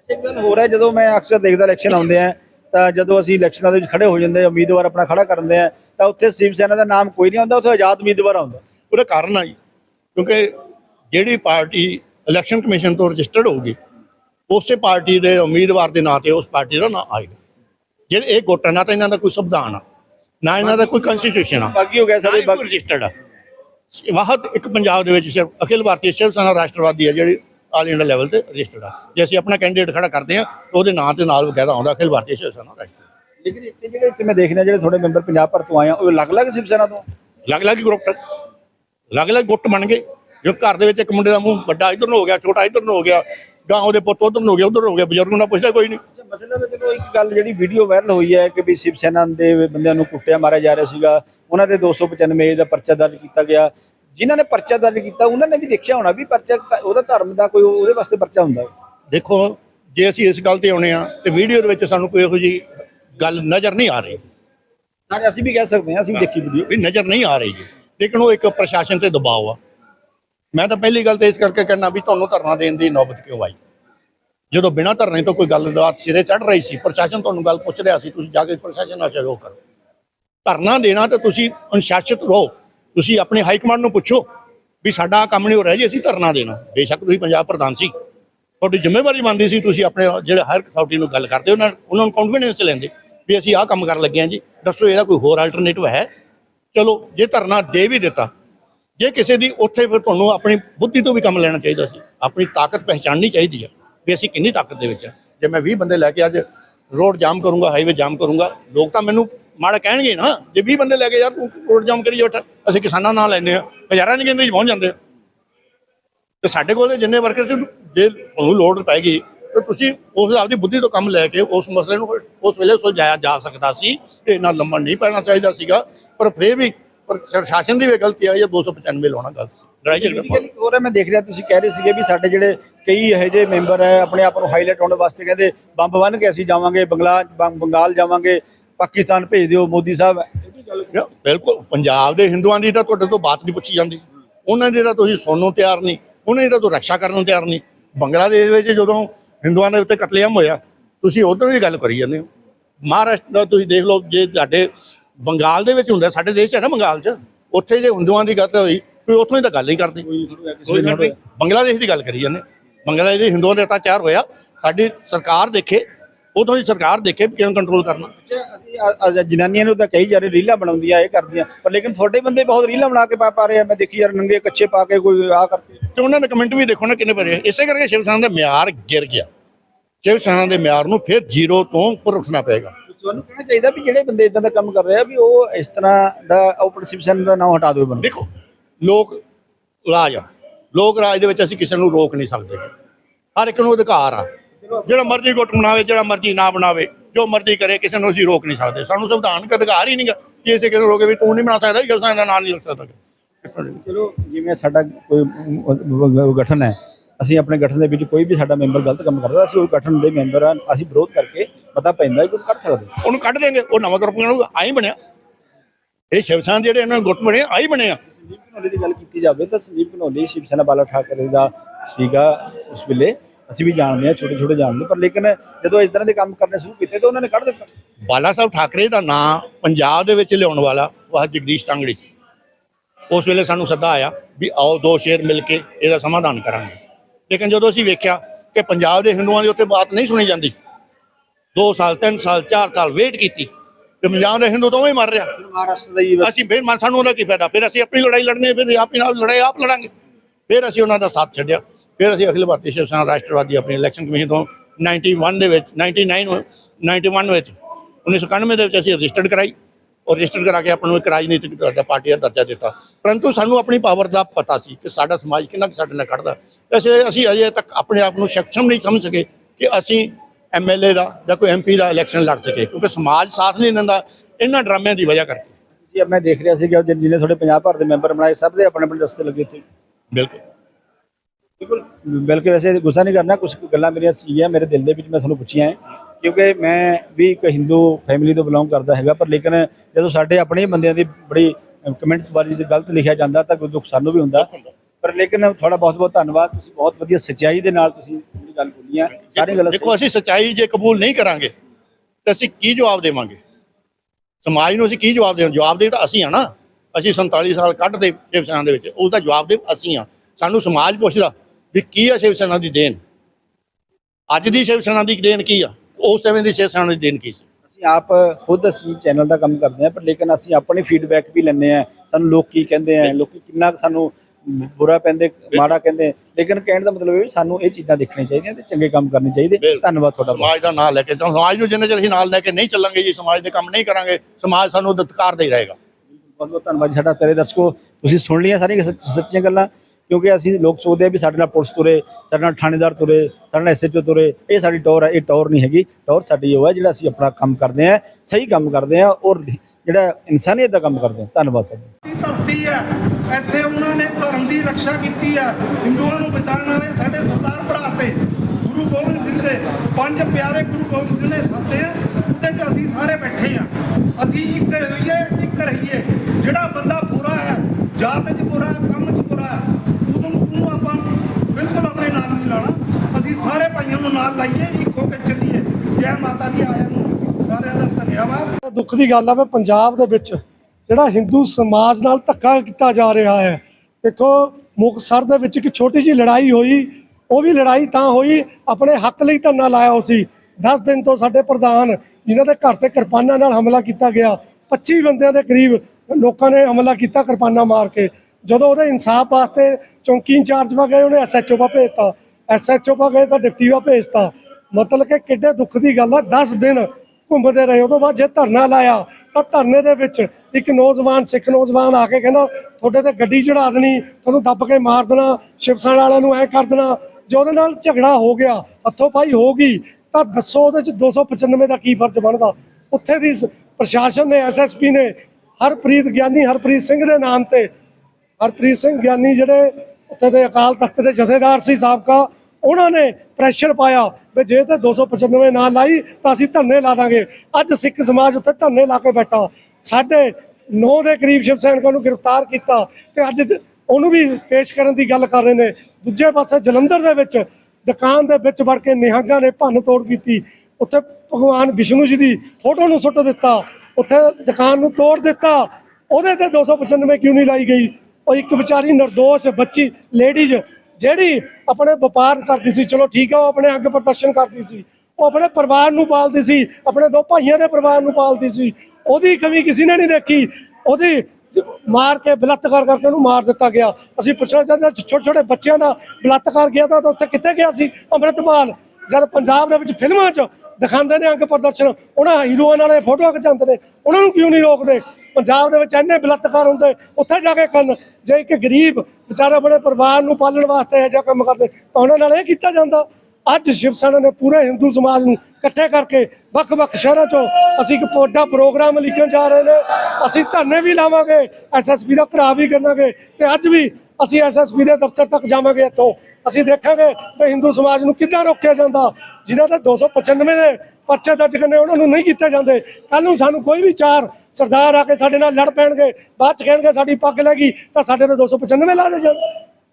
ਇੱਕ ਗੱਲ ਹੈ ਜਦੋਂ ਮੈਂ ਅਕਸਰ ਦੇਖਦਾ ਇਲੈਕਸ਼ਨ ਆਉਂਦੇ ਆ ਤਾਂ ਜਦੋਂ ਅਸੀਂ ਇਲੈਕਸ਼ਨਾਂ ਦੇ ਵਿੱਚ ਖੜੇ ਹੋ ਜਾਂਦੇ ਆ ਉਮੀਦਵਾਰ ਆਪਣਾ ਖੜਾ ਕਰਦੇ ਆ ਤਾਂ ਉੱਥੇ ਸ਼ਿਵ ਸੈਨਾ ਦਾ ਨਾਮ ਕੋਈ ਨਹੀਂ ਆਉਂਦਾ ਉੱਥੇ ਆਜ਼ਾਦ ਉਮੀਦਵਾਰ ਆਉਂਦਾ। ਉਹਦਾ ਕਾਰਨ ਆ ਜੀ ਕਿਉਂਕਿ ਜਿਹੜੀ ਪਾਰਟੀ ਇਲੈਕਸ਼ਨ ਕਮਿਸ਼ਨ ਤੋਂ ਰਜਿਸਟਰਡ ਹੋਊਗੀ ਉਸੇ ਪਾਰਟੀ ਦੇ ਉਮੀਦਵਾਰ ਦੇ ਨਾਂ ਤੇ ਉਸ ਪਾਰਟੀ ਦਾ ਨਾਂ ਆਏਗਾ। ਜਿਹੜੇ ਇਹ ਗੁੱਟ ਆ, ਨਾ ਤਾਂ ਇਹਨਾਂ ਦਾ ਕੋਈ ਸੰਵਿਧਾਨ ਆ ਨਾ ਇਹਨਾਂ ਦਾ ਕੋਈ ਕਨਸਟੀਟਿਊਸ਼ਨ ਆ। ਬਾਕੀ ਹੋ ਗਿਆ ਸਾਰੇ ਬਾਕੀ ਰਜਿਸਟਰਡ ਆ। ਵਾਹਦ ਇੱਕ ਪੰਜਾਬ ਦੇ ਵਿੱਚ ਸਿਰਫ ਅਖਿਲ ਭਾਰਤੀ ਸ਼ਿਵ ਸੈਨਾ ਰਾਸ਼ਟਰਵਾਦੀ ਹੈ ਜਿਹੜੀ ਆਲ ਇੰਡੀਆ ਲੈਵਲ ਤੇ ਰਜਿਸਟਰਡ ਆ। ਜੇ ਅਸੀਂ ਆਪਣਾ ਕੈਂਡੀਡੇਟ ਖੜਾ ਕਰਦੇ ਆ ਉਹਦੇ ਨਾਂ ਤੇ ਨਾਲ ਵਕਾਇਦਾ ਆਉਂਦਾ ਅਖਿਲ ਭਾਰਤੀ ਸ਼ਿਵ ਸੈਨਾ ਰਾਸ਼ਟਰ ਲੇਕਿਨ ਇੱਥੇ ਜਿਹੜੇ ਇੱਥੇ ਮੈਂ ਦੇਖ ਰਿਹਾ ਜਿਹੜੇ ਤੁਹਾਡੇ ਮੈਂਬਰ ਪੰਜਾਬ ਭਰ ਤੋਂ ਆਏ ਆ ਉਹ ਅਲੱਗ-ਅਲੱਗ ਸ਼ਿਵ ਸੈਨਾ ਤੋਂ? ਅਲੱਗ ਅਲੱਗ ਗਰੁੱਪ ਅਲੱਗ ਅਲੱਗ ਗੁੱਟ ਬਣ ਗਏ। ਜੋ ਘਰ ਦੇ ਵਿੱਚ ਇੱਕ ਮੁੰਡੇ ਦਾ ਮੂੰਹ ਵੱਡਾ ਇਧਰ ਨੂੰ ਹੋ ਗਿਆ ਛੋਟਾ ਇਧਰ ਨੂੰ ਹੋ ਗਿਆ ਗਾਂ ਉਹਦੇ ਪੁੱਤ ਉਧਰ ਨੂੰ ਹੋ ਗਿਆ ਉਧਰ ਹੋ ਗਿਆ ਬਜ਼ੁਰਗ ਨੂੰ ਪੁੱਛਦਾ ਕੋਈ ਨਹੀਂ। ਮਸਲਾ ਤਾਂ ਚਲੋ ਇੱਕ ਗੱਲ ਜਿਹੜੀ ਵੀਡੀਓ ਵਾਇਰਲ ਹੋਈ ਹੈ ਕਿ ਵੀ ਸ਼ਿਵ ਸੈਨਾ ਦੇ ਬੰਦਿਆਂ ਨੂੰ ਕੁੱਟਿਆ ਮਾਰਿਆ ਜਾ ਰਿਹਾ ਸੀਗਾ। ਉਹਨਾਂ ਦੇ 295 ਦਾ ਪਰਚਾ ਦਰਜ ਕੀਤਾ ਗਿਆ। ਜਿਨ੍ਹਾਂ ਨੇ ਪਰਚਾ ਦਰਜ ਕੀਤਾ ਉਹਨਾਂ ਨੇ ਵੀ ਦੇਖਿਆ ਹੋਣਾ ਵੀ ਪਰਚਾ ਉਹਦਾ ਧਰਮ ਦਾ ਕੋਈ ਉਹਦੇ ਵਾਸਤੇ ਪਰਚਾ ਹੁੰਦਾ ਦੇਖੋ ਜੇ ਅਸੀਂ ਇਸ ਗੱਲ ਤੇ ਆਉਣੇ ਆ ਤੇ ਵੀਡੀਓ ਦੇ ਵਿੱਚ ਸਾਨੂੰ ਕੋਈ ਇਹੋ ਜੀ ਗੱਲ ਨਜ਼ਰ ਨਹੀਂ ਆ ਰਹੀ। ਹਾਂ ਅਸੀਂ ਵੀ ਕਹਿ ਸਕਦੇ ਹਾਂ ਅਸੀਂ ਵੀ ਦੇਖੀ ਵੀਡੀਓ। ਵੀ ਨਜ਼ਰ ਨਹੀਂ ਆ ਰਹੀ ਜੀ। ਲੇਕਿਨ ਉਹ ਇੱਕ ਪ੍ਰਸ਼ਾਸਨ ਤੇ ਦਬਾਅ ਆ ਮੈਂ ਤਾਂ ਪਹਿਲੀ ਗੱਲ ਤੇ ਇਸ ਕਰਕੇ ਕਹਿਣਾ ਵੀ ਤੁਹਾਨੂੰ ਧਰਨਾ ਦੇਣ ਦੀ ਨੌਬਤ ਕਿਉਂ ਆਈ? ਜਦੋਂ ਬਿਨਾਂ ਧਰਨੇ ਤੋਂ ਕੋਈ ਗੱਲ ਦਾ ਸਿਰੇ ਚੜ ਰਹੀ ਸੀ ਪ੍ਰਸ਼ਾਸਨ ਤੁਹਾਨੂੰ ਗੱਲ ਪੁੱਛ ਰਿਹਾ ਸੀ ਤੁਸੀਂ ਜਾ ਕੇ ਪ੍ਰਸ਼ਾਸਨ ਨਾਲ ਸਹਿਯੋਗ ਕਰੋ। ਧਰਨਾ ਦੇਣਾ ਤਾਂ ਤੁਸੀਂ ਅਨੁਸ਼ਾਸਿਤ ਰਹੋ। ਤੁਸੀਂ ਆਪਣੇ ਹਾਈ ਕਮਾਂਡ ਨੂੰ ਪੁੱਛੋ ਵੀ ਸਾਡਾ ਕੰਮ ਨਹੀਂ ਹੋ ਰਿਹਾ ਜੀ ਅਸੀਂ ਧਰਨਾ ਦੇਣਾ। ਬੇਸ਼ੱਕ ਤੁਸੀਂ ਪੰਜਾਬ ਪ੍ਰਧਾਨ ਸੀ। ਤੁਹਾਡੀ ਜ਼ਿੰਮੇਵਾਰੀ ਬਣਦੀ ਸੀ ਤੁਸੀਂ ਆਪਣੇ ਜਿਹੜੇ ਹਾਇਰ ਅਥਾਰਟੀ ਨੂੰ ਗੱਲ ਕਰਦੇ ਉਹਨਾਂ ਉਹਨਾਂ ਨੂੰ ਕੌਨਫੀਡੈਂਸ ਲੈਂਦੇ। ਵੀ ਅਸੀਂ ਆਹ ਕੰਮ ਕਰਨ ਲੱਗੇ ਹਾਂ ਜੀ। ਦੱਸੋ ਇਹਦਾ ਕੋਈ ਹੋਰ ਆਲਟਰਨੇਟਿਵ ਹੈ? ਚਲੋ, ਜੇ ਧਰਨਾ ਦੇ ਵੀ ਦਿੱਤਾ, ਜੇ ਕਿਸੇ ਦੀ ਉੱਥੇ ਫਿਰ ਤੁਹਾਨੂੰ ਆਪਣੀ ਬੁੱਧੀ ਤੋਂ ਵੀ ਕੰਮ ਲੈਣਾ ਚਾਹੀਦਾ ਸੀ, ਆਪਣੀ ਤਾਕਤ ਪਹਿਚਾਨਣੀ ਚਾਹੀਦੀ ਹੈ ਵੀ ਅਸੀਂ ਕਿੰਨੀ ਤਾਕਤ ਦੇ ਵਿੱਚ ਆ। ਜੇ ਮੈਂ 20 ਬੰਦੇ ਲੈ ਕੇ ਅੱਜ ਰੋਡ ਜਾਮ ਕਰੂੰਗਾ ਹਾਈਵੇ ਜਾਮ ਕਰੂੰਗਾ, ਲੋਕ ਤਾਂ ਮੈਨੂੰ ਮਾੜਾ ਕਹਿਣਗੇ ਨਾ, ਜੇ 20 ਬੰਦੇ ਲੈ ਕੇ ਯਾਰ ਤੂੰ ਰੋਡ ਜਾਮ ਕਰੀ ਬੈਠਾ, ਅਸੀਂ ਕਿਸਾਨਾਂ ਨਾਲ ਲੈਂਦੇ ਆ ਹਜ਼ਾਰਾਂ ਨਹੀਂ ਕਹਿੰਦੇ 'ਚ ਪਹੁੰਚ ਜਾਂਦੇ ਆ ਤੇ ਸਾਡੇ ਕੋਲ ਜਿੰਨੇ ਵਰਕਰ ਸੀ ਜੇ ਤੁਹਾਨੂੰ ਲੋਡ ਪੈ ਗਈ ਤੇ ਤੁਸੀਂ ਉਸ ਆਪਦੀ ਬੁੱਧੀ ਤੋਂ ਕੰਮ ਲੈ ਕੇ ਉਸ ਮਸਲੇ ਨੂੰ ਉਸ ਵੇਲੇ ਸੁਲਝਾਇਆ ਜਾ ਸਕਦਾ ਸੀ ਤੇ ਇੰਨਾ ਲੰਮਾ ਨਹੀਂ ਪੈਣਾ ਚਾਹੀਦਾ ਸੀਗਾ। ਪਰ ਫਿਰ ਵੀ ਪ੍ਰਸ਼ਾਸਨ ਦੀ ਵੀ ਗਲਤੀ ਆਈ ਹੈ 295 ਲਾਉਣਾ ਗਲਤ ਸੀ। ਹੋਰ ਹੈ ਮੈਂ ਦੇਖ ਰਿਹਾ ਤੁਸੀਂ ਕਹਿ ਰਹੇ ਸੀਗੇ ਵੀ ਸਾਡੇ ਜਿਹੜੇ ਕਈ ਇਹੋ ਜਿਹੇ ਮੈਂਬਰ ਹੈ ਆਪਣੇ ਆਪ ਨੂੰ ਹਾਈਲਾਈਟ ਹੋਣ ਵਾਸਤੇ ਕਹਿੰਦੇ ਬੰਬ ਬੰਨ ਕੇ ਅਸੀਂ ਜਾਵਾਂਗੇ ਬੰਗਲਾ ਬੰਗਾਲ ਜਾਵਾਂਗੇ ਪਾਕਿਸਤਾਨ ਭੇਜ ਦਿਓ ਮੋਦੀ ਸਾਹਿਬ। ਇਹ ਵੀ ਗੱਲ ਯਾ, ਬਿਲਕੁਲ ਪੰਜਾਬ ਦੇ ਹਿੰਦੂਆਂ ਦੀ ਤਾਂ ਤੁਹਾਡੇ ਤੋਂ ਬਾਤ ਨਹੀਂ ਪੁੱਛੀ ਜਾਂਦੀ। ਉਹਨਾਂ ਦੀ ਤਾਂ ਤੁਸੀਂ ਸੁਣਨ ਨੂੰ ਤਿਆਰ ਨਹੀਂ ਉਹਨਾਂ ਦੀ ਤਾਂ ਤੁਸੀਂ ਰੱਖਿਆ ਕਰਨ ਨੂੰ ਤਿਆਰ ਨਹੀਂ। ਬੰਗਲਾਦੇਸ਼ ਵਿੱਚ ਜਦੋਂ ਹਿੰਦੂਆਂ ਦੇ ਉੱਤੇ ਕਤਲੇਆਮ ਹੋਇਆ। ਤੁਸੀਂ ਉਧਰ ਦੀ ਗੱਲ ਕਰੀ ਜਾਂਦੇ ਹੋ। ਮਹਾਰਾਸ਼ਟਰ ਦਾ ਤੁਸੀਂ ਦੇਖ ਲਓ ਜੇ ਤੁਹਾਡੇ ਬੰਗਾਲ ਦੇ ਵਿੱਚ ਹੁੰਦਾ ਸਾਡੇ ਦੇਸ਼ ਹੈ ਨਾ ਬੰਗਾਲ 'ਚ ਉੱਥੇ ਜੇ ਹਿੰਦੂਆਂ ਦੀ ਗੱਲ ਹੋਈ ਕੋਈ ਉੱਥੋਂ ਦੀ ਤਾਂ ਗੱਲ ਨਹੀਂ ਕਰਦੇ। ਬੰਗਲਾਦੇਸ਼ ਦੀ ਗੱਲ ਕਰੀ ਜਾਂਦੇ। ਬੰਗਲਾਦੇਸ਼ ਦੇ ਹਿੰਦੂਆਂ ਦੇ ਅਤਿਆਚਾਰ ਹੋਇਆ। ਸਾਡੀ ਸਰਕਾਰ ਦੇਖੇ ਉਦੋਂ ਦੀ ਸਰਕਾਰ ਦੇਖੇ ਵੀ ਕਿਵੇਂ ਕੰਟਰੋਲ ਕਰਨਾ। ਜਨਾਨੀਆਂ ਨੂੰ ਤਾਂ ਕਹੀ ਜਾ ਰਹੇ ਰੀਲਾਂ ਬਣਾਉਂਦੀਆਂ ਇਹ ਕਰਦੀਆਂ। ਪਰ ਲੇਕਿਨ ਤੁਹਾਡੇ ਬੰਦੇ ਬਹੁਤ ਰੀਲਾਂ ਬਣਾ ਕੇ ਪਾ ਪਾ ਰਹੇ ਆ। ਮੈਂ ਦੇਖੀ ਯਾਰ ਨੰਗੇ ਕੱਚੇ ਪਾ ਕੇ ਕੋਈ ਆ ਕਰਕੇ। ਤੇ ਉਹਨਾਂ ਦੇ ਕਮੈਂਟ ਵੀ ਦੇਖੋ ਨਾ ਕਿੰਨੇ ਭਰੇ ਇਸੇ ਕਰਕੇ ਸ਼ਿਵ ਸੈਨਾ ਦਾ ਮਿਆਰ ਗਿਰ ਗਿਆ। ਸ਼ਿਵ ਸੈਨਾ ਦੇ ਮਿਆਰ ਨੂੰ ਫਿਰ ਜ਼ੀਰੋ ਤੋਂ ਉੱਪਰ ਉੱਠਣਾ ਪਏਗਾ। ਤੁਹਾਨੂੰ ਕਹਿਣਾ ਚਾਹੀਦਾ ਵੀ ਜਿਹੜੇ ਬੰਦੇ ਇਦਾਂ ਦਾ ਕੰਮ ਕਰ ਰਹੇ ਆ ਵੀ ਉਹ ਇਸ ਤਰ੍ਹਾਂ ਦਾ ਓਪਨ ਸਿਪਸ਼ਨ ਦਾ ਨਾਮ ਹਟਾ ਦਿਓ ਬੰਦੇ। ਦੇਖੋ ਲੋਕ ਰਾਜ ਆ। ਲੋਕ ਰਾਜ ਦੇ ਵਿੱਚ ਅਸੀਂ ਕਿਸੇ ਨੂੰ ਰੋਕ ਨਹੀਂ ਸਕਦੇ। ਹਰ ਇੱਕ ਨੂੰ ਅਧਿਕਾਰ ਆ। ਜਿਹੜਾ ਮਰਜ਼ੀ ਗੁੱਟ ਬਣਾਵੇ ਜਿਹੜਾ ਮਰਜ਼ੀ ਨਾ ਬਣਾਵੇ ਜੋ ਮਰਜ਼ੀ ਕਰੇ ਕਿਸੇ ਨੂੰ ਅਸੀਂ ਰੋਕ ਨਹੀਂ ਸਕਦੇ। ਸਾਨੂੰ ਸੰਵਿਧਾਨਕ ਅਧਿਕਾਰ ਹੀ ਨਹੀਂਗਾ। ਕਿ ਇਸੇ ਕਿਸੇ ਨੂੰ ਰੋਕੇ ਵੀ ਤੂੰ ਨਹੀਂ ਬਣਾ ਸਕਦਾ ਸੈਨਾ ਦਾ ਨਾਂ ਨਹੀਂ ਲਿਖ ਸਕਦਾ। ਚਲੋ ਜਿਵੇਂ ਸਾਡਾ ਕੋਈ ਗਠਨ ਹੈ ਅਸੀਂ ਆਪਣੇ ਗਠਨ ਦੇ ਵਿੱਚ ਕੋਈ ਵੀ ਸਾਡਾ ਮੈਂਬਰ ਗਲਤ ਕੰਮ ਕਰਦਾ ਅਸੀਂ ਉਹ ਗਠਨ ਦੇ ਮੈਂਬਰ ਆ ਅਸੀਂ ਵਿਰੋਧ ਕਰਕੇ ਪਤਾ ਪੈਂਦਾ ਕਿ ਕੱਢ ਸਕਦੇ। ਉਹਨੂੰ ਕੱਢ ਦੇਂਗੇ ਉਹ ਨਵਾਂ ਗਰੁੱਪ ਬਣੂਗਾ ਆਈ ਬਣਿਆ। ਇਹ ਸ਼ਿਵ ਸੈਨਾ ਜਿਹੜੇ ਇਹਨਾਂ ਗੁੱਟ ਬਣੇ ਆਈ ਬਣਿਆ। ਸੰਜੀਵ ਘਨੌਲੀ ਦੀ ਗੱਲ ਕੀਤੀ ਜਾਵੇ ਤਾਂ ਸੰਜੀਵ ਘਨੌਲੀ ਸ਼ਿਵ ਸੈਨਾ ਬਾਲਾ ਠਾਕਰੇ ਦਾ ਸੀਗਾ ਉਸ ਵੇਲੇ। ਅਸੀਂ ਵੀ ਜਾਣਦੇ ਹਾਂ ਛੋਟੇ ਛੋਟੇ ਜਾਣਦੇ ਪਰ ਲੇਕਿਨ ਜਦੋਂ ਇਸ ਤਰ੍ਹਾਂ ਦੇ ਕੰਮ ਕਰਨੇ ਸ਼ੁਰੂ ਕੀਤੇ ਤਾਂ ਉਹਨਾਂ ਨੇ ਕੱਢ ਦਿੱਤਾ। ਬਾਲਾ ਸਾਹਿਬ ਠਾਕਰੇ ਦਾ ਨਾਂ ਪੰਜਾਬ ਦੇ ਵਿੱਚ ਲਿਆਉਣ ਵਾਲਾ ਉਹ ਜਗਦੀਸ਼ ਟਾਂਗੜੀ ਸੀ ਉਸ ਵੇਲੇ ਸਾਨੂੰ ਸੱਦਾ ਆਇਆ ਵੀ ਆਓ ਦੋ ਸ਼ੇਰ ਮਿਲ ਕੇ ਇਹਦਾ ਸਮਾਧਾਨ ਕਰਾਂਗੇ। ਲੇਕਿਨ ਜਦੋਂ ਅਸੀਂ ਵੇਖਿਆ ਕਿ ਪੰਜਾਬ ਦੇ ਹਿੰਦੂਆਂ ਦੀ ਉੱਤੇ ਬਾਤ ਨਹੀਂ ਸੁਣੀ ਜਾਂਦੀ 2 ਸਾਲ 3 ਸਾਲ 4 ਸਾਲ ਵੇਟ ਕੀਤੀ ਤੇ ਪੰਜਾਬ ਦੇ ਹਿੰਦੂ ਤਾਂ ਉਵੇਂ ਹੀ ਮਰ ਰਿਹਾ। ਮਹਾਰਾਸ਼ਟਰ ਦਾ ਹੀ ਅਸੀਂ ਫਿਰ ਮਨ ਸਾਨੂੰ ਉਹਦਾ ਕੀ ਫਾਇਦਾ? ਫਿਰ ਅਸੀਂ ਆਪਣੀ ਲੜਾਈ ਲੜਨੀ ਫਿਰ ਆਪ ਹੀ ਨਾਲ ਲੜਾਈ ਆਪ ਲੜਾਂਗੇ। ਫਿਰ ਅਸੀਂ ਉਹਨਾਂ ਦਾ ਸਾਥ ਛੱਡਿਆ। ਫਿਰ ਅਸੀਂ ਅਖਿਲ ਭਾਰਤੀ ਸ਼ਿਵ ਸੈਨਾ ਰਾਸ਼ਟਰਵਾਦੀ ਆਪਣੀ ਇਲੈਕਸ਼ਨ ਕਮਿਸ਼ਨ ਤੋਂ 91 ਦੇ ਵਿੱਚ 99 91 ਵਿੱਚ 1991 ਦੇ ਵਿੱਚ ਅਸੀਂ ਰਜਿਸਟਰਡ ਕਰਾਈ ਔਰ ਰਜਿਸਟਰ ਕਰਾ ਕੇ ਆਪਾਂ ਨੂੰ ਇੱਕ ਰਾਜਨੀਤਿਕ ਪਾਰਟੀ ਦਾ ਦਰਜਾ ਦਿੱਤਾ। ਪਰੰਤੂ ਸਾਨੂੰ ਆਪਣੀ ਪਾਵਰ ਦਾ ਪਤਾ ਸੀ ਕਿ ਸਾਡਾ ਸਮਾਜ ਕਿੰਨਾ ਕੁ ਸਾਡੇ ਨਾਲ ਖੜਦਾ। ਵੈਸੇ ਅਸੀਂ ਅਜੇ ਤੱਕ ਆਪਣੇ ਆਪ ਨੂੰ ਸક્ષਮ ਨਹੀਂ ਸਮਝ ਸਕੇ ਕਿ ਅਸੀਂ ਐਮਐਲਏ ਦਾ ਜਾਂ ਕੋਈ ਐਮਪੀ ਦਾ ਇਲੈਕਸ਼ਨ ਲੜ ਸਕੇ ਕਿਉਂਕਿ ਸਮਾਜ ਸਾਥ ਨਹੀਂ ਦਿੰਦਾ ਇਹਨਾਂ ਡਰਾਮਿਆਂ ਦੀ ਵਜ੍ਹਾ ਕਰਕੇ। ਜੀ ਮੈਂ ਦੇਖ ਰਿਹਾ ਸੀ ਕਿ ਜਿਹਨੇ ਤੁਹਾਡੇ ਪੰਜਾਬ ਭਰ ਦੇ ਮੈਂਬਰ ਬਣਾਏ ਸਭ ਦੇ ਆਪਣੇ ਆਪਣੇ ਰਸਤੇ ਲੱਗੇ ਇੱਥੇ ਬਿਲਕੁਲ। ਬਿਲਕੁਲ ਬਲਕਿ ਵੈਸੇ ਗੁੱਸਾ ਨਹੀਂ ਕਰਨਾ ਕੁਝ ਗੱਲਾਂ ਮੇਰੀਆਂ ਸੀਗੀਆਂ ਮੇਰੇ ਦਿਲ ਦੇ ਵਿੱਚ ਮੈਂ ਤੁਹਾਨੂੰ ਪੁੱਛੀਆਂ ਹੈ ਕਿਉਂਕਿ ਮੈਂ ਵੀ ਇੱਕ ਹਿੰਦੂ ਫੈਮਿਲੀ ਤੋਂ ਬਿਲੋਂਗ ਕਰਦਾ ਹੈਗਾ ਪਰ ਲੇਕਿਨ ਜਦੋਂ ਸਾਡੇ ਆਪਣੇ ਬੰਦਿਆਂ ਦੀ ਬੜੀ ਕਮੈਂਟਸ ਬਾਰੇ ਜੇ ਗਲਤ ਲਿਖਿਆ ਜਾਂਦਾ ਤਾਂ ਕੋਈ ਦੁੱਖ ਸਾਨੂੰ ਵੀ ਹੁੰਦਾ। ਪਰ ਲੇਕਿਨ ਤੁਹਾਡਾ ਬਹੁਤ ਬਹੁਤ ਧੰਨਵਾਦ ਤੁਸੀਂ ਬਹੁਤ ਵਧੀਆ ਸੱਚਾਈ ਦੇ ਨਾਲ ਤੁਸੀਂ ਜਿਹੜੀ ਗੱਲ ਬੋਲੀ ਹੈ ਸਾਰੀਆਂ ਗੱਲਾਂ ਦੇਖੋ ਅਸੀਂ ਸੱਚਾਈ ਜੇ ਕਬੂਲ ਨਹੀਂ ਕਰਾਂਗੇ ਤਾਂ ਅਸੀਂ ਕੀ ਜਵਾਬ ਦੇਵਾਂਗੇ? ਸਮਾਜ ਨੂੰ ਅਸੀਂ ਕੀ ਜਵਾਬ ਦੇਵਾਂ ਜਵਾਬ ਦੇ ਤਾਂ ਅਸੀਂ ਆ ਨਾ। ਅਸੀਂ 47 ਸਾਲ ਕੱਢਦੇ ਸੈਨਾ ਦੇ ਵਿੱਚ। ਉਹਦਾ ਜਵਾਬ ਦੇ ਅਸੀਂ ਆ। ਸਾਨੂੰ ਸਮਾਜ ਪੁੱਛਦਾ ਵੀ ਕੀ ਆ ਸ਼ਿਵ ਸੈਨਾ ਦੀ ਦੇਣ? ਅੱਜ ਦੀ ਸ਼ਿਵ ਸੈਨਾ ਦੀ ਦੇਣ ਕੀ ਆ? ਉਸ ਸਮੇਂ ਦੀ ਸ਼ਿਵ ਸੈਨਾ ਦੀ ਦੇਣ ਕੀ ਸੀ? ਅਸੀਂ ਆਪ ਖੁਦ ਅਸੀਂ ਚੈਨਲ ਦਾ ਕੰਮ ਕਰਦੇ ਹਾਂ ਪਰ ਲੇਕਿਨ ਅਸੀਂ ਆਪਣੀ ਫੀਡਬੈਕ ਵੀ ਲੈਂਦੇ ਆ ਸਾਨੂੰ ਲੋਕ ਕੀ ਕਹਿੰਦੇ ਆ ਲੋਕੀ ਕਿੰਨਾ ਸਾਨੂੰ ਬੁਰਾ ਪੈਂਦੇ ਮਾੜਾ ਕਹਿੰਦੇ। ਲੇਕਿਨ ਕਹਿਣ ਦਾ ਮਤਲਬ ਇਹ ਵੀ ਸਾਨੂੰ ਇਹ ਚੀਜ਼ਾਂ ਦੇਖਣੀਆਂ ਚਾਹੀਦੀਆਂ ਤੇ ਚੰਗੇ ਕੰਮ ਕਰਨੇ ਚਾਹੀਦੇ। ਧੰਨਵਾਦ ਤੁਹਾਡਾ। ਸਮਾਜ ਦਾ ਨਾਂ ਲੈ ਕੇ ਚੱਲ ਸਮਾਜ ਨੂੰ ਜਿੰਨੇ ਚਿਰ ਅਸੀਂ ਨਾਲ ਲੈ ਕੇ ਨਹੀਂ ਚੱਲਾਂਗੇ ਜੀ ਸਮਾਜ ਦੇ ਕੰਮ ਨਹੀਂ ਕਰਾਂਗੇ ਸਮਾਜ ਸਾਨੂੰ ਦਤਕਾਰ ਦੇ ਹੀ ਰਹੇਗਾ। ਬਹੁਤ ਬਹੁਤ ਧੰਨਵਾਦ ਸਾਡਾ। ਪਿਆਰੇ ਦਰਸ਼ਕੋ ਤੁਸੀਂ ਸੁਣ ਲਈਆਂ ਸਾਰੀਆਂ ਸੱਚ- ਸੱਚੀਆਂ ਗੱਲਾਂ। ਕਿਉਂਕਿ ਅਸੀਂ ਲੋਕ ਸੋਚਦੇ ਆ ਵੀ ਸਾਡੇ ਨਾਲ ਪੁਲਿਸ ਤੁਰੇ, ਸਾਡੇ ਨਾਲ ਥਾਣੇਦਾਰ ਤੁਰੇ, ਸਾਡੇ ਨਾਲ ਐਸਐਚਓ ਤੁਰੇ, ਇਹ ਸਾਡੀ ਟੌਰ ਹੈ, ਇਹ ਟੌਰ ਨਹੀਂ ਹੈਗੀ। ਟੌਰ ਸਾਡੀ ਉਹ ਹੈ ਜਿਹੜਾ ਅਸੀਂ ਆਪਣਾ ਕੰਮ ਕਰਦੇ ਆ ਸਹੀ ਕੰਮ ਕਰਦੇ ਆ ਔਰ ਜਿਹੜਾ ਇਨਸਾਨੀਅਤ ਦਾ ਕੰਮ ਕਰਦੇ ਆ ਧੰਨਵਾਦ ਸਰ। ਧਰਤੀ ਹੈ। ਇੱਥੇ ਉਹਨਾਂ ਨੇ ਧਰਮ ਦੀ ਰੱਖਿਆ ਕੀਤੀ ਹੈ। ਹਿੰਦੂਆਂ ਨੂੰ ਬਚਾਉਣ ਵਾਲੇ ਸਾਡੇ ਸਰਦਾਰ ਭਰਾ ਤੇ ਗੁਰੂ ਗੋਬਿੰਦ ਸਿੰਘ ਦੇ ਪੰਜ ਪਿਆਰੇ ਗੁਰੂ ਗੋਬਿੰਦ ਸਿੰਘ ਨੇ ਸਾਥੇ ਆ ਉਹਦੇ 'ਚ ਅਸੀਂ ਸਾਰੇ ਬੈਠੇ ਆ ਅਸੀਂ ਇੱਕ ਹੋਈਏ ਇੱਕ ਰਹੀਏ। ਜਿਹੜਾ ਬੰਦਾ ਬੁਰਾ ਹੈ, ਜਾਤ 'ਚ ਬੁਰਾ ਹੈ, ਕੰਮ 'ਚ ਉਦੋਂ ਉਹਨੂੰ ਆਪਾਂ ਬਿਲਕੁਲ ਆਪਣੇ ਨਾਲ ਨਹੀਂ ਲਾਣਾ। ਅਸੀਂ ਸਾਰੇ ਭਾਈਆਂ ਨੂੰ ਨਾਲ ਲਾਈਏ, ਇੱਕ ਕੇ ਚੱਲੀਏ। ਜੈ ਮਾਤਾ ਦੀ ਆਇਆਂ ਨੂੰ ਸਾਰਿਆਂ ਦਾ ਧੰਨਵਾਦ। ਦੁੱਖ ਦੀ ਗੱਲ ਆ ਵੀ ਪੰਜਾਬ ਦੇ ਵਿੱਚ ਜਿਹੜਾ ਹਿੰਦੂ ਸਮਾਜ ਨਾਲ ਧੱਕਾ ਕੀਤਾ ਜਾ ਰਿਹਾ ਹੈ, ਦੇਖੋ ਮੁਕਤਸਰ ਦੇ ਵਿੱਚ ਇੱਕ ਛੋਟੀ ਜੀ ਲੜਾਈ ਹੋਈ, ਉਹ ਵੀ ਲੜਾਈ ਤਾਂ ਹੋਈ, ਆਪਣੇ ਹੱਕ ਲਈ ਧਰਨਾ ਲਾਇਆ ਹੋ ਸੀ। 10 ਦਿਨ ਤੋਂ ਸਾਡੇ ਪ੍ਰਧਾਨ, ਜਿਨ੍ਹਾਂ ਦੇ ਘਰ ਤੇ ਕਿਰਪਾਨਾਂ ਨਾਲ ਹਮਲਾ ਕੀਤਾ ਗਿਆ 25 ਬੰਦਿਆਂ ਦੇ ਕਰੀਬ ਲੋਕਾਂ ਨੇ ਹਮਲਾ ਕੀਤਾ ਕਿਰਪਾਨਾਂ ਮਾਰ ਕੇ। ਜਦੋਂ ਉਹਦੇ ਇਨਸਾਫ ਵਾਸਤੇ ਚੌਂਕੀ ਇੰਚਾਰਜ ਵਾ ਗਏ, ਉਹਨੇ ਐਸਐਚਓ ਵਾ ਭੇਜਤਾ। ਐਸਐਚਓ ਪਾ ਗਏ ਤਾਂ ਡਿਪਟੀ ਵਾ ਭੇਜਤਾ। ਮਤਲਬ ਕਿ ਕਿੱਡੇ ਦੁੱਖ ਦੀ ਗੱਲ ਆ 10 ਦਿਨ ਘੁੰਮਦੇ ਰਹੇ। ਉਦੋਂ ਬਾਅਦ ਜੇ ਧਰਨਾ ਲਾਇਆ, ਤਾਂ ਧਰਨੇ ਦੇ ਵਿੱਚ ਇੱਕ ਨੌਜਵਾਨ, ਸਿੱਖ ਨੌਜਵਾਨ ਆ ਕੇ ਕਹਿੰਦਾ, ਤੁਹਾਡੇ ਤੇ ਗੱਡੀ ਚੜਾ ਦੇਣੀ, ਤੁਹਾਨੂੰ ਦੱਬ ਕੇ ਮਾਰ ਦੇਣਾ, ਸ਼ਿਵਸੈਨਾ ਵਾਲਿਆਂ ਨੂੰ ਐ ਕਰ ਦੇਣਾ। ਜੇ ਉਹਦੇ ਨਾਲ ਝਗੜਾ ਹੋ ਗਿਆ, ਹੱਥੋਂ ਪਾਈ ਹੋ ਗਈ, ਤਾਂ ਦੱਸੋ ਉਹਦੇ ਚ 295 ਦਾ ਕੀ ਫਰਜ਼ ਬਣਦਾ? ਉੱਥੇ ਦੀ ਪ੍ਰਸ਼ਾਸਨ ਨੇ ਐਸਐਸਪੀ ਨੇ, ਹਰਪ੍ਰੀਤ ਗਿਆਨੀ, ਹਰਪ੍ਰੀਤ ਸਿੰਘ ਦੇ ਨਾਮ ਤੇ ਹਰਪ੍ਰੀਤ ਸਿੰਘ ਗਿਆਨੀ ਜਿਹੜੇ ਉੱਥੇ ਦੇ ਅਕਾਲ ਤਖਤ ਦੇ ਜਥੇਦਾਰ ਸੀ ਸਾਬਕਾ, ਉਹਨਾਂ ਨੇ ਪ੍ਰੈਸ਼ਰ ਪਾਇਆ ਵੀ ਜੇ ਤੇ 295 ਨਾ ਲਾਈ ਤਾਂ ਅਸੀਂ ਧਰਨੇ ਲਾ ਦਾਂਗੇ। ਅੱਜ ਸਿੱਖ ਸਮਾਜ ਉੱਥੇ ਧਰਨੇ ਲਾ ਕੇ ਬੈਠਾ। ਸਾਡੇ 9 ਦੇ ਕਰੀਬ ਸ਼ਿਵ ਸੈਨਿਕਾਂ ਨੂੰ ਗ੍ਰਿਫਤਾਰ ਕੀਤਾ ਤੇ ਅੱਜ ਉਹਨੂੰ ਵੀ ਪੇਸ਼ ਕਰਨ ਦੀ ਗੱਲ ਕਰ ਰਹੇ ਨੇ। ਦੂਜੇ ਪਾਸੇ ਜਲੰਧਰ ਦੇ ਵਿੱਚ ਦੁਕਾਨ ਦੇ ਵਿੱਚ ਵੜ ਕੇ ਨਿਹੰਗਾਂ ਨੇ ਭੰਨ ਤੋੜ ਕੀਤੀ। ਉੱਥੇ ਭਗਵਾਨ ਵਿਸ਼ਨੂੰ ਜੀ ਦੀ ਫੋਟੋ ਨੂੰ ਸੁੱਟ ਦਿੱਤਾ। ਉੱਥੇ ਦੁਕਾਨ ਨੂੰ ਤੋੜ ਦਿੱਤਾ। ਉਹਦੇ ਤੇ 295 ਕਿਉਂ ਨਹੀਂ ਲਾਈ ਗਈ? ਉਹ ਇੱਕ ਵਿਚਾਰੀ ਨਿਰਦੋਸ਼ ਬੱਚੀ ਲੇਡੀਜ਼ ਜਿਹੜੀ ਆਪਣੇ ਵਪਾਰ ਕਰਦੀ ਸੀ, ਚਲੋ ਠੀਕ ਆ, ਉਹ ਆਪਣੇ ਅੰਗ ਪ੍ਰਦਰਸ਼ਨ ਕਰਦੀ ਸੀ, ਉਹ ਆਪਣੇ ਪਰਿਵਾਰ ਨੂੰ ਪਾਲਦੀ ਸੀ, ਆਪਣੇ ਦੋ ਭਾਈਆਂ ਦੇ ਪਰਿਵਾਰ ਨੂੰ ਪਾਲਦੀ ਸੀ, ਉਹਦੀ ਕਮੀ ਕਿਸੇ ਨੇ ਨਹੀਂ ਦੇਖੀ, ਉਹਦੀ ਮਾਰ ਕੇ ਬਲਾਤਕਾਰ ਕਰਕੇ ਉਹਨੂੰ ਮਾਰ ਦਿੱਤਾ ਗਿਆ। ਅਸੀਂ ਪੁੱਛਣਾ ਚਾਹੁੰਦੇ ਹਾਂ, ਛੋਟੇ ਛੋਟੇ ਬੱਚਿਆਂ ਦਾ ਬਲਾਤਕਾਰ ਗਿਆ ਤਾਂ ਉੱਥੇ ਕਿੱਥੇ ਗਿਆ ਸੀ? ਅੰਮ੍ਰਿਤਪਾਲ ਜਦ ਪੰਜਾਬ ਦੇ ਵਿੱਚ ਫਿਲਮਾਂ 'ਚ ਦਿਖਾਉਂਦੇ ਨੇ ਅੰਗ ਪ੍ਰਦਰਸ਼ਨ, ਉਹਨਾਂ ਹੀਰੋਆਂ ਨਾਲ ਫੋਟੋਆਂ ਖਿਚਾਉਂਦੇ ਨੇ, ਉਹਨਾਂ ਨੂੰ ਕਿਉਂ ਨਹੀਂ ਰੋਕਦੇ? ਪੰਜਾਬ ਦੇ ਵਿੱਚ ਇੰਨੇ ਬਲਾਤਕਾਰ ਹੁੰਦੇ, ਉੱਥੇ ਜਾ ਕੇ ਕਰਨ। ਜੇ ਇੱਕ ਗਰੀਬ ਵਿਚਾਰਾ ਆਪਣੇ ਪਰਿਵਾਰ ਨੂੰ ਪਾਲਣ ਵਾਸਤੇ ਇਹ ਜਿਹਾ ਕੰਮ ਕਰਦੇ, ਤਾਂ ਉਹਨਾਂ ਨਾਲ ਇਹ ਕੀਤਾ ਜਾਂਦਾ। ਅੱਜ ਸ਼ਿਵ ਸੈਨਾ ਨੇ ਪੂਰੇ ਹਿੰਦੂ ਸਮਾਜ ਨੂੰ ਇਕੱਠੇ ਕਰਕੇ ਵੱਖ-ਵੱਖ ਸ਼ਹਿਰਾਂ 'ਚੋਂ ਅਸੀਂ ਇੱਕ ਵੱਡਾ ਪ੍ਰੋਗਰਾਮ ਲਿਖਣ ਜਾ ਰਹੇ ਨੇ। ਅਸੀਂ ਧਰਨੇ ਵੀ ਲਾਵਾਂਗੇ ਐਸਐਸਪੀ ਦਾ ਘਰਾ ਵੀ ਕਰਨਾਗੇ ਤੇ ਅੱਜ ਵੀ ਅਸੀਂ ਐਸਐਸਪੀ ਦੇ ਦਫ਼ਤਰ ਤੱਕ ਜਾਵਾਂਗੇ ਇੱਥੋਂ। ਅਸੀਂ ਦੇਖਾਂਗੇ ਕਿ ਹਿੰਦੂ ਸਮਾਜ ਨੂੰ ਕਿੱਦਾਂ ਰੋਕਿਆ ਜਾਂਦਾ। ਜਿਨ੍ਹਾਂ ਦੇ 295 ਦੇ ਪਰਚੇ ਦਰਜ ਕਰਨੇ ਉਹਨਾਂ ਨੂੰ ਨਹੀਂ ਕੀਤੇ ਜਾਂਦੇ। ਕੱਲ ਨੂੰ ਸਾਨੂੰ ਕੋਈ ਵੀ ਚਾਰ ਸਰਦਾਰ ਆ ਕੇ ਸਾਡੇ ਨਾਲ ਲੜ ਪੈਣਗੇ, ਬਾਅਦ ਚ ਕਹਿਣਗੇ ਸਾਡੀ ਪੱਗ ਲੱਗੀ ਤਾਂ ਸਾਡੇ ਤੇ 295 ਲਾ ਦੇ ਜਾਣ।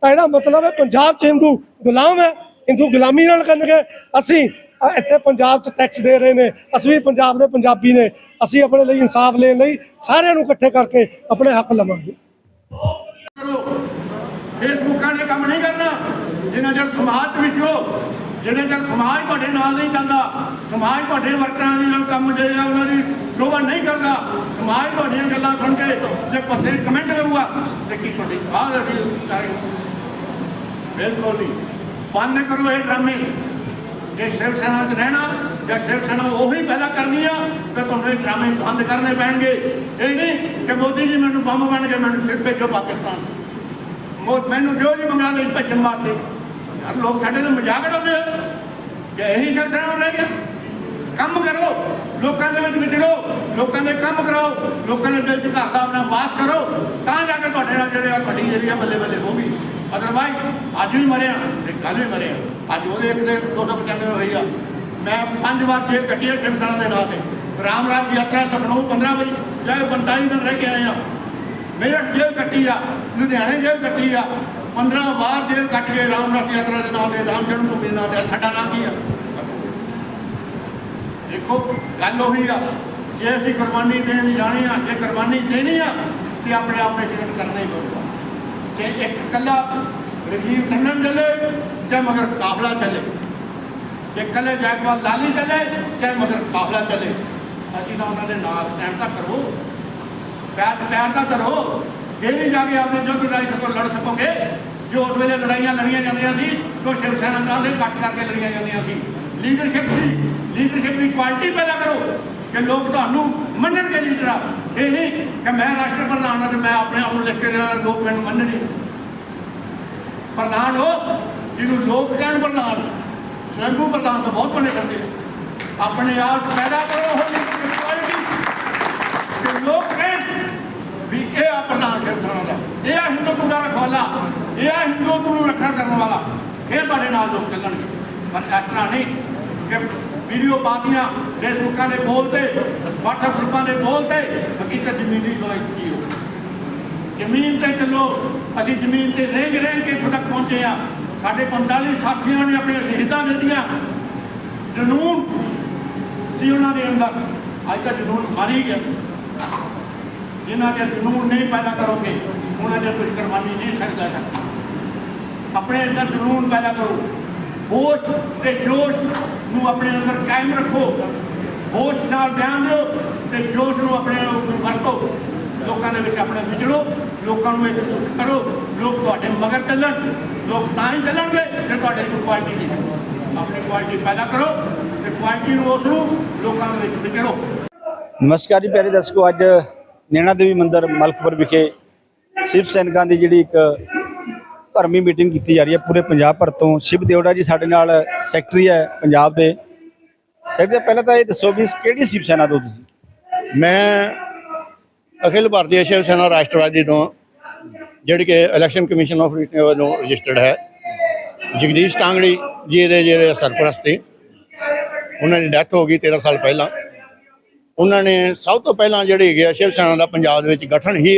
ਤਾਂ ਇਹਦਾ ਮਤਲਬ ਹੈ ਪੰਜਾਬ 'ਚ ਹਿੰਦੂ ਗੁਲਾਮ ਹੈ, ਹਿੰਦੂ ਗੁਲਾਮੀ ਨਾਲ ਕਰਨਗੇ ਅਸੀਂ ਇੱਥੇ ਪੰਜਾਬ 'ਚ ਟੈਕਸ ਦੇ ਰਹੇ ਨੇ, ਅਸੀਂ ਵੀ ਪੰਜਾਬ ਦੇ ਪੰਜਾਬੀ ਨੇ, ਅਸੀਂ ਆਪਣੇ ਲਈ ਇਨਸਾਫ ਲੈਣ ਲਈ ਸਾਰਿਆਂ ਨੂੰ ਇਕੱਠੇ ਕਰਕੇ ਆਪਣੇ ਹੱਕ ਲਵਾਂਗੇ। ਫੇਸਬੁੱਕਾਂ ਨੇ ਕੰਮ ਨਹੀਂ ਕਰਨਾ, ਜਿੰਨਾ ਚਿਰ ਸਮਾਜ ਵਿੱਚ ਜਿਹੜੇ ਤੱਕ ਸਮਾਜ ਤੁਹਾਡੇ ਨਾਲ ਨਹੀਂ ਚੱਲਦਾ, ਸਮਾਜ ਤੁਹਾਡੇ ਵਰਕਰਾਂ ਦੀ ਨਾਲ ਕੰਮ ਜਿਹੜਾ ਉਹਨਾਂ ਦੀ ਸ਼ੋਭਾ ਨਹੀਂ ਕਰਦਾ, ਸਮਾਜ ਤੁਹਾਡੀਆਂ ਗੱਲਾਂ ਸੁਣ ਕੇ ਜੇ ਪੱਥੇ ਕਮੈਂਟ ਕਰੂਗਾ, ਤੇ ਕੀ ਤੁਹਾਡੀ ਆਹ ਜਿਹੜੀ ਬਿਲਕੁਲ ਨਹੀਂ ਬੰਦ ਕਰੋ ਇਹ ਡਰਾਮੇ। ਜੇ ਸ਼ਿਵ ਸੈਨਾ 'ਚ ਰਹਿਣਾ, ਜਾਂ ਸ਼ਿਵ ਸੈਨਾ ਉਹੀ ਪੈਦਾ ਕਰਨੀ ਆ, ਤੇ ਤੁਹਾਨੂੰ ਇਹ ਡਰਾਮੇ ਬੰਦ ਕਰਨੇ ਪੈਣਗੇ। ਇਹ ਨਹੀਂ ਕਿ ਮੋਦੀ ਜੀ ਮੈਨੂੰ ਬੰਬ ਬਣ ਕੇ ਮੈਨੂੰ ਸਿਰ ਭੇਜੋ ਪਾਕਿਸਤਾਨ। ਮੋ ਮੈਨੂੰ ਜੋ ਜੀ ਮੰਗਾ ਲਈ ਭੇਜਣ ਵਾਸਤੇ। ਯਾਰ ਲੋਕ ਸਾਡੇ ਨਾਲ ਮਜ਼ਾਕ ਉਡਾਉਂਦੇ ਆ। ਕਿ ਇਹੀ ਸ਼ਖਸਾਂ ਨੂੰ ਰਹਿ ਗਿਆ, ਕੰਮ ਕਰੋ। ਲੋਕਾਂ ਦੇ ਵਿੱਚ ਵਿਚਰੋ, ਲੋਕਾਂ ਦੇ ਕੰਮ ਕਰਾਓ, ਲੋਕਾਂ ਦੇ ਦਿਲ 'ਚ ਘਰ ਦਾ ਆਪਣਾ ਵਾਸ ਕਰੋ। ਤਾਂ ਜਾ ਕੇ ਤੁਹਾਡੇ ਨਾਲ ਜਿਹੜੇ ਆ ਤੁਹਾਡੀ ਜਿਹੜੀ ਆ ਬੱਲੇ ਬੱਲੇ ਹੋਊਗੀ ਅਦਰਵਾਈਜ਼ ਅੱਜ ਵੀ ਮਰਿਆ, ਤੇ ਕੱਲ ਵੀ ਮਰਿਆ। ਅੱਜ ਉਹਦੇ ਇੱਕ ਦੇ 295 ਹੋਈ ਆ। ਮੈਂ ਪੰਜ ਵਾਰ ਜੇਲ੍ਹ ਕੱਟੀ ਹੈ ਸ਼ਿਵ ਦੇ ਨਾਂ ਤੇ। ਰਾਮ ਰਾਜ ਯਾਤਰਾ ਲਖਨਊ 15 ਵਜੇ, ਚਾਹੇ 45 ਦਿਨ ਰਹਿ ਕੇ ਆਏ ਆ। ਮੇਰੇ ਜੇਲ੍ਹ ਕੱਟੀ ਆ, ਲੁਧਿਆਣੇ ਜੇਲ੍ਹ ਕੱਟੀ ਆ। 15 ਵਾਰ ਜੇਲ੍ਹ ਕੱਟ ਕੇ ਰਾਮ ਰਾਜ ਯਾਤਰਾ ਦੇ ਨਾਂ ਤੇ ਰਾਮ ਜਨਮ ਭੂਮੀ ਨਾਂ ਤੇ ਸਾਡਾ ਨਾਂ ਕੀ ਆ? ਦੇਖੋ, ਗੱਲ ਉਹੀ ਆ, ਜੇ ਅਸੀਂ ਕੁਰਬਾਨੀ ਦੇਣ ਜਾਣੀ ਆ, ਜੇ ਕੁਰਬਾਨੀ ਦੇਣੀ ਆ, ਤੇ ਆਪਣੇ ਆਪ ਨੇ ਜੀਵਨ ਕਰਨਾ ਹੀ ਪਊਗਾ। ਜੇ ਇੱਕ ਇਕੱਲਾ ਰਜੀਵ ਟੰਡਨ ਚੱਲੇ ਜਾਂ ਮਗਰ ਕਾਫਲਾ ਚੱਲੇ, ਜੇ ਇਕੱਲੇ ਜੈਕਵਾਲ ਲਾਲੀ ਚੱਲੇ, ਚਾਹੇ ਮਗਰ ਕਾਫਲਾ ਚੱਲੇ, ਅਸੀਂ ਤਾਂ ਉਹਨਾਂ ਦੇ ਨਾਲ ਸਟੈਂਡ ਤਾਂ ਕਰੋ ਪੈਰ ਪੈਰ ਤਾਂ ਕਰੋ ਜੇ ਵੀ ਜਾ ਕੇ ਆਪਣੇ ਜੁੱਧ ਲੜਾਈ ਸਕੋ ਲੜ ਸਕੋਗੇ? ਜੋ ਉਸ ਵੇਲੇ ਲੜਾਈਆਂ ਲੜੀਆਂ ਜਾਂਦੀਆਂ ਸੀ, ਜੋ ਸ਼ਿਵ ਸੈਨਾ ਨਾਲ ਦੇ ਕੱਟ ਕਰਕੇ ਲੜੀਆਂ ਜਾਂਦੀਆਂ ਸੀ। ਲੀਡਰਸ਼ਿਪ ਦੀ ਲੀਡਰਸ਼ਿਪ ਦੀ ਕੁਆਲਿਟੀ ਪੈਦਾ ਕਰੋ ਕਿ ਲੋਕ ਤੁਹਾਨੂੰ ਮੰਨਣਗੇ ਲੀਡਰ ਆ। ਇਹ ਨਹੀਂ ਕਿ ਮੈਂ ਰਾਸ਼ਟਰ ਪ੍ਰਧਾਨ ਹਾਂ ਤੇ ਮੈਂ ਆਪਣੇ ਆਪ ਨੂੰ ਲਿਖ ਕੇ ਦੇਣਾ, ਲੋਕ ਮੈਨੂੰ ਮੰਨਣਗੇ। ਪ੍ਰਧਾਨ ਹੋ ਜਿਹਨੂੰ ਲੋਕ ਕਹਿਣ ਪ੍ਰਧਾਨ। ਸਵੈੰਭੂ ਪ੍ਰਧਾਨ ਤਾਂ ਬਹੁਤ ਬਣੇ ਫਿਰਦੇ ਆਪਣੇ ਆਪ ਪੈਦਾ ਕਰੋ ਉਹ ਕੁਆਲਿਟੀ ਕਿ ਲੋਕ ਕਹਿਣ ਵੀ ਇਹ ਆ ਪ੍ਰਧਾਨ ਸਿਰ ਦਾ। ਇਹ ਆ ਹਿੰਦੂਤਵ ਦਾ ਰਖਵਾਲਾ ਇਹ ਆ ਹਿੰਦੂਤਵ ਨੂੰ ਰੱਖਿਆ ਕਰਨ ਵਾਲਾ। ਇਹ ਤੁਹਾਡੇ ਨਾਲ ਲੋਕ ਚੱਲਣਗੇ। ਪਰ ਇਸ ਤਰ੍ਹਾਂ ਨਹੀਂ ਕਿ ਵੀਡੀਓ ਪਾਤੀਆਂ ਫੇਸਬੁੱਕਾਂ ਦੇ ਬੋਲ WhatsApp ਗਰੁੱਪਾਂ ਦੇ ਬੋਲ ਹਕੀਕਤ ਜ਼ਮੀਨੀ ਲੋਈ ਕੀ ਹੋ ਜ਼ਮੀਨ ਤੇ ਚੱਲੋ। ਅਸੀਂ ਜ਼ਮੀਨ ਤੇ ਰਹਿ ਰਹਿ ਕੇ ਇੱਥੋਂ ਤੱਕ ਪਹੁੰਚੇ ਆ ਸਾਡੇ 45 ਸਾਥੀਆਂ ਨੇ ਆਪਣੀਆਂ ਸ਼ਹੀਦਾਂ ਦਿੱਤੀਆਂ। ਜਨੂਨ ਸੀ ਉਹਨਾਂ ਦੇ ਅੰਦਰ। ਅੱਜ ਤਾਂ ਜਨੂਨ ਮਰ ਗਿਆ। ਜਿਨ੍ਹਾਂ ਦੇ ਜਨੂਨ ਨਹੀਂ ਪੈਦਾ ਕਰੋਗੇ ਉਹਨਾਂ ਦੇ ਕੁਝ ਕੁਰਬਾਨੀ ਨਹੀਂ ਸਕਦਾ ਹੈ ਆਪਣੇ ਅੰਦਰ ਜਨੂਨ ਪੈਦਾ ਕਰੋ ਹੋਸ਼ ਤੇ ਜੋਸ਼ ਨੂੰ ਆਪਣੇ ਅੰਦਰ ਕਾਇਮ ਰੱਖੋ ਹੋਸ਼ ਨਾਲ ਬਿਆਨ ਦਿਓ ਤੇ ਜੋਸ਼ ਨੂੰ ਆਪਣੇ ਉੱਪਰ ਵਰਤੋ ਲੋਕਾਂ ਦੇ ਵਿੱਚ ਆਪਣੇ ਵਿਚੜੋ ਲੋਕਾਂ ਨੂੰ ਇੱਕ ਕਰੋ ਲੋਕ ਤੁਹਾਡੇ ਮਗਰ ਚੱਲਣ ਲੋਕ ਤਾਂ ਹੀ ਚੱਲਣਗੇ ਜੇ ਤੁਹਾਡੇ ਕੋਲ ਕੁਆਲਿਟੀ ਨਹੀਂ ਹੈ ਆਪਣੀ ਕੁਆਲਿਟੀ ਪੈਦਾ ਕਰੋ ਤੇ ਕੁਆਲਿਟੀ ਨੂੰ ਉਸ ਨੂੰ ਲੋਕਾਂ ਦੇ ਵਿੱਚ ਵਿਚੜੋ ਨਮਸਕਾਰ ਜੀ ਪਿਆਰੇ ਦਰਸ਼ਕੋ ਅੱਜ ਨੈਣਾ ਦੇਵੀ ਮੰਦਿਰ ਮਲਕਪੁਰ ਵਿਖੇ ਸਿਵ ਸੈਨਿਕਾਂ ਦੀ ਜਿਹੜੀ ਇੱਕ ਭਰਮੀ ਮੀਟਿੰਗ ਕੀਤੀ ਜਾ ਰਹੀ ਹੈ ਪੂਰੇ ਪੰਜਾਬ ਭਰ ਤੋਂ। ਸ਼ਿਵ ਦੇਵੜਾ ਜੀ ਸਾਡੇ ਨਾਲ ਸੈਕਟਰੀ ਹੈ ਪੰਜਾਬ ਦੇ। ਸੈਕਟਰੀ ਪਹਿਲਾਂ ਤਾਂ ਇਹ ਦੱਸੋ ਵੀ ਕਿਹੜੀ ਸ਼ਿਵ ਸੈਨਾ ਤੋਂ ਤੁਸੀਂ? ਮੈਂ ਅਖਿਲ ਭਾਰਤੀ ਸ਼ਿਵ ਸੈਨਾ ਰਾਸ਼ਟਰਵਾਦੀ ਤੋਂ, ਜਿਹੜੀ ਕਿ ਇਲੈਕਸ਼ਨ ਕਮਿਸ਼ਨ ਆਫ ਇੰਡੀਆ ਵੱਲੋਂ ਰਜਿਸਟਰਡ ਹੈ। ਜਗਦੀਸ਼ ਟਾਂਗੜੀ ਜੀ ਦੇ ਜਿਹੜੇ ਸਰਪ੍ਰਸਤ ਸੀ ਉਹਨਾਂ ਦੀ ਡੈਥ ਹੋ ਗਈ 13 ਸਾਲ ਪਹਿਲਾਂ। ਉਹਨਾਂ ਨੇ ਸਭ ਤੋਂ ਪਹਿਲਾਂ ਜਿਹੜੇ ਹੈਗੇ ਆ ਸ਼ਿਵ ਸੈਨਾ ਦਾ ਪੰਜਾਬ ਦੇ ਵਿੱਚ ਗਠਨ ਹੀ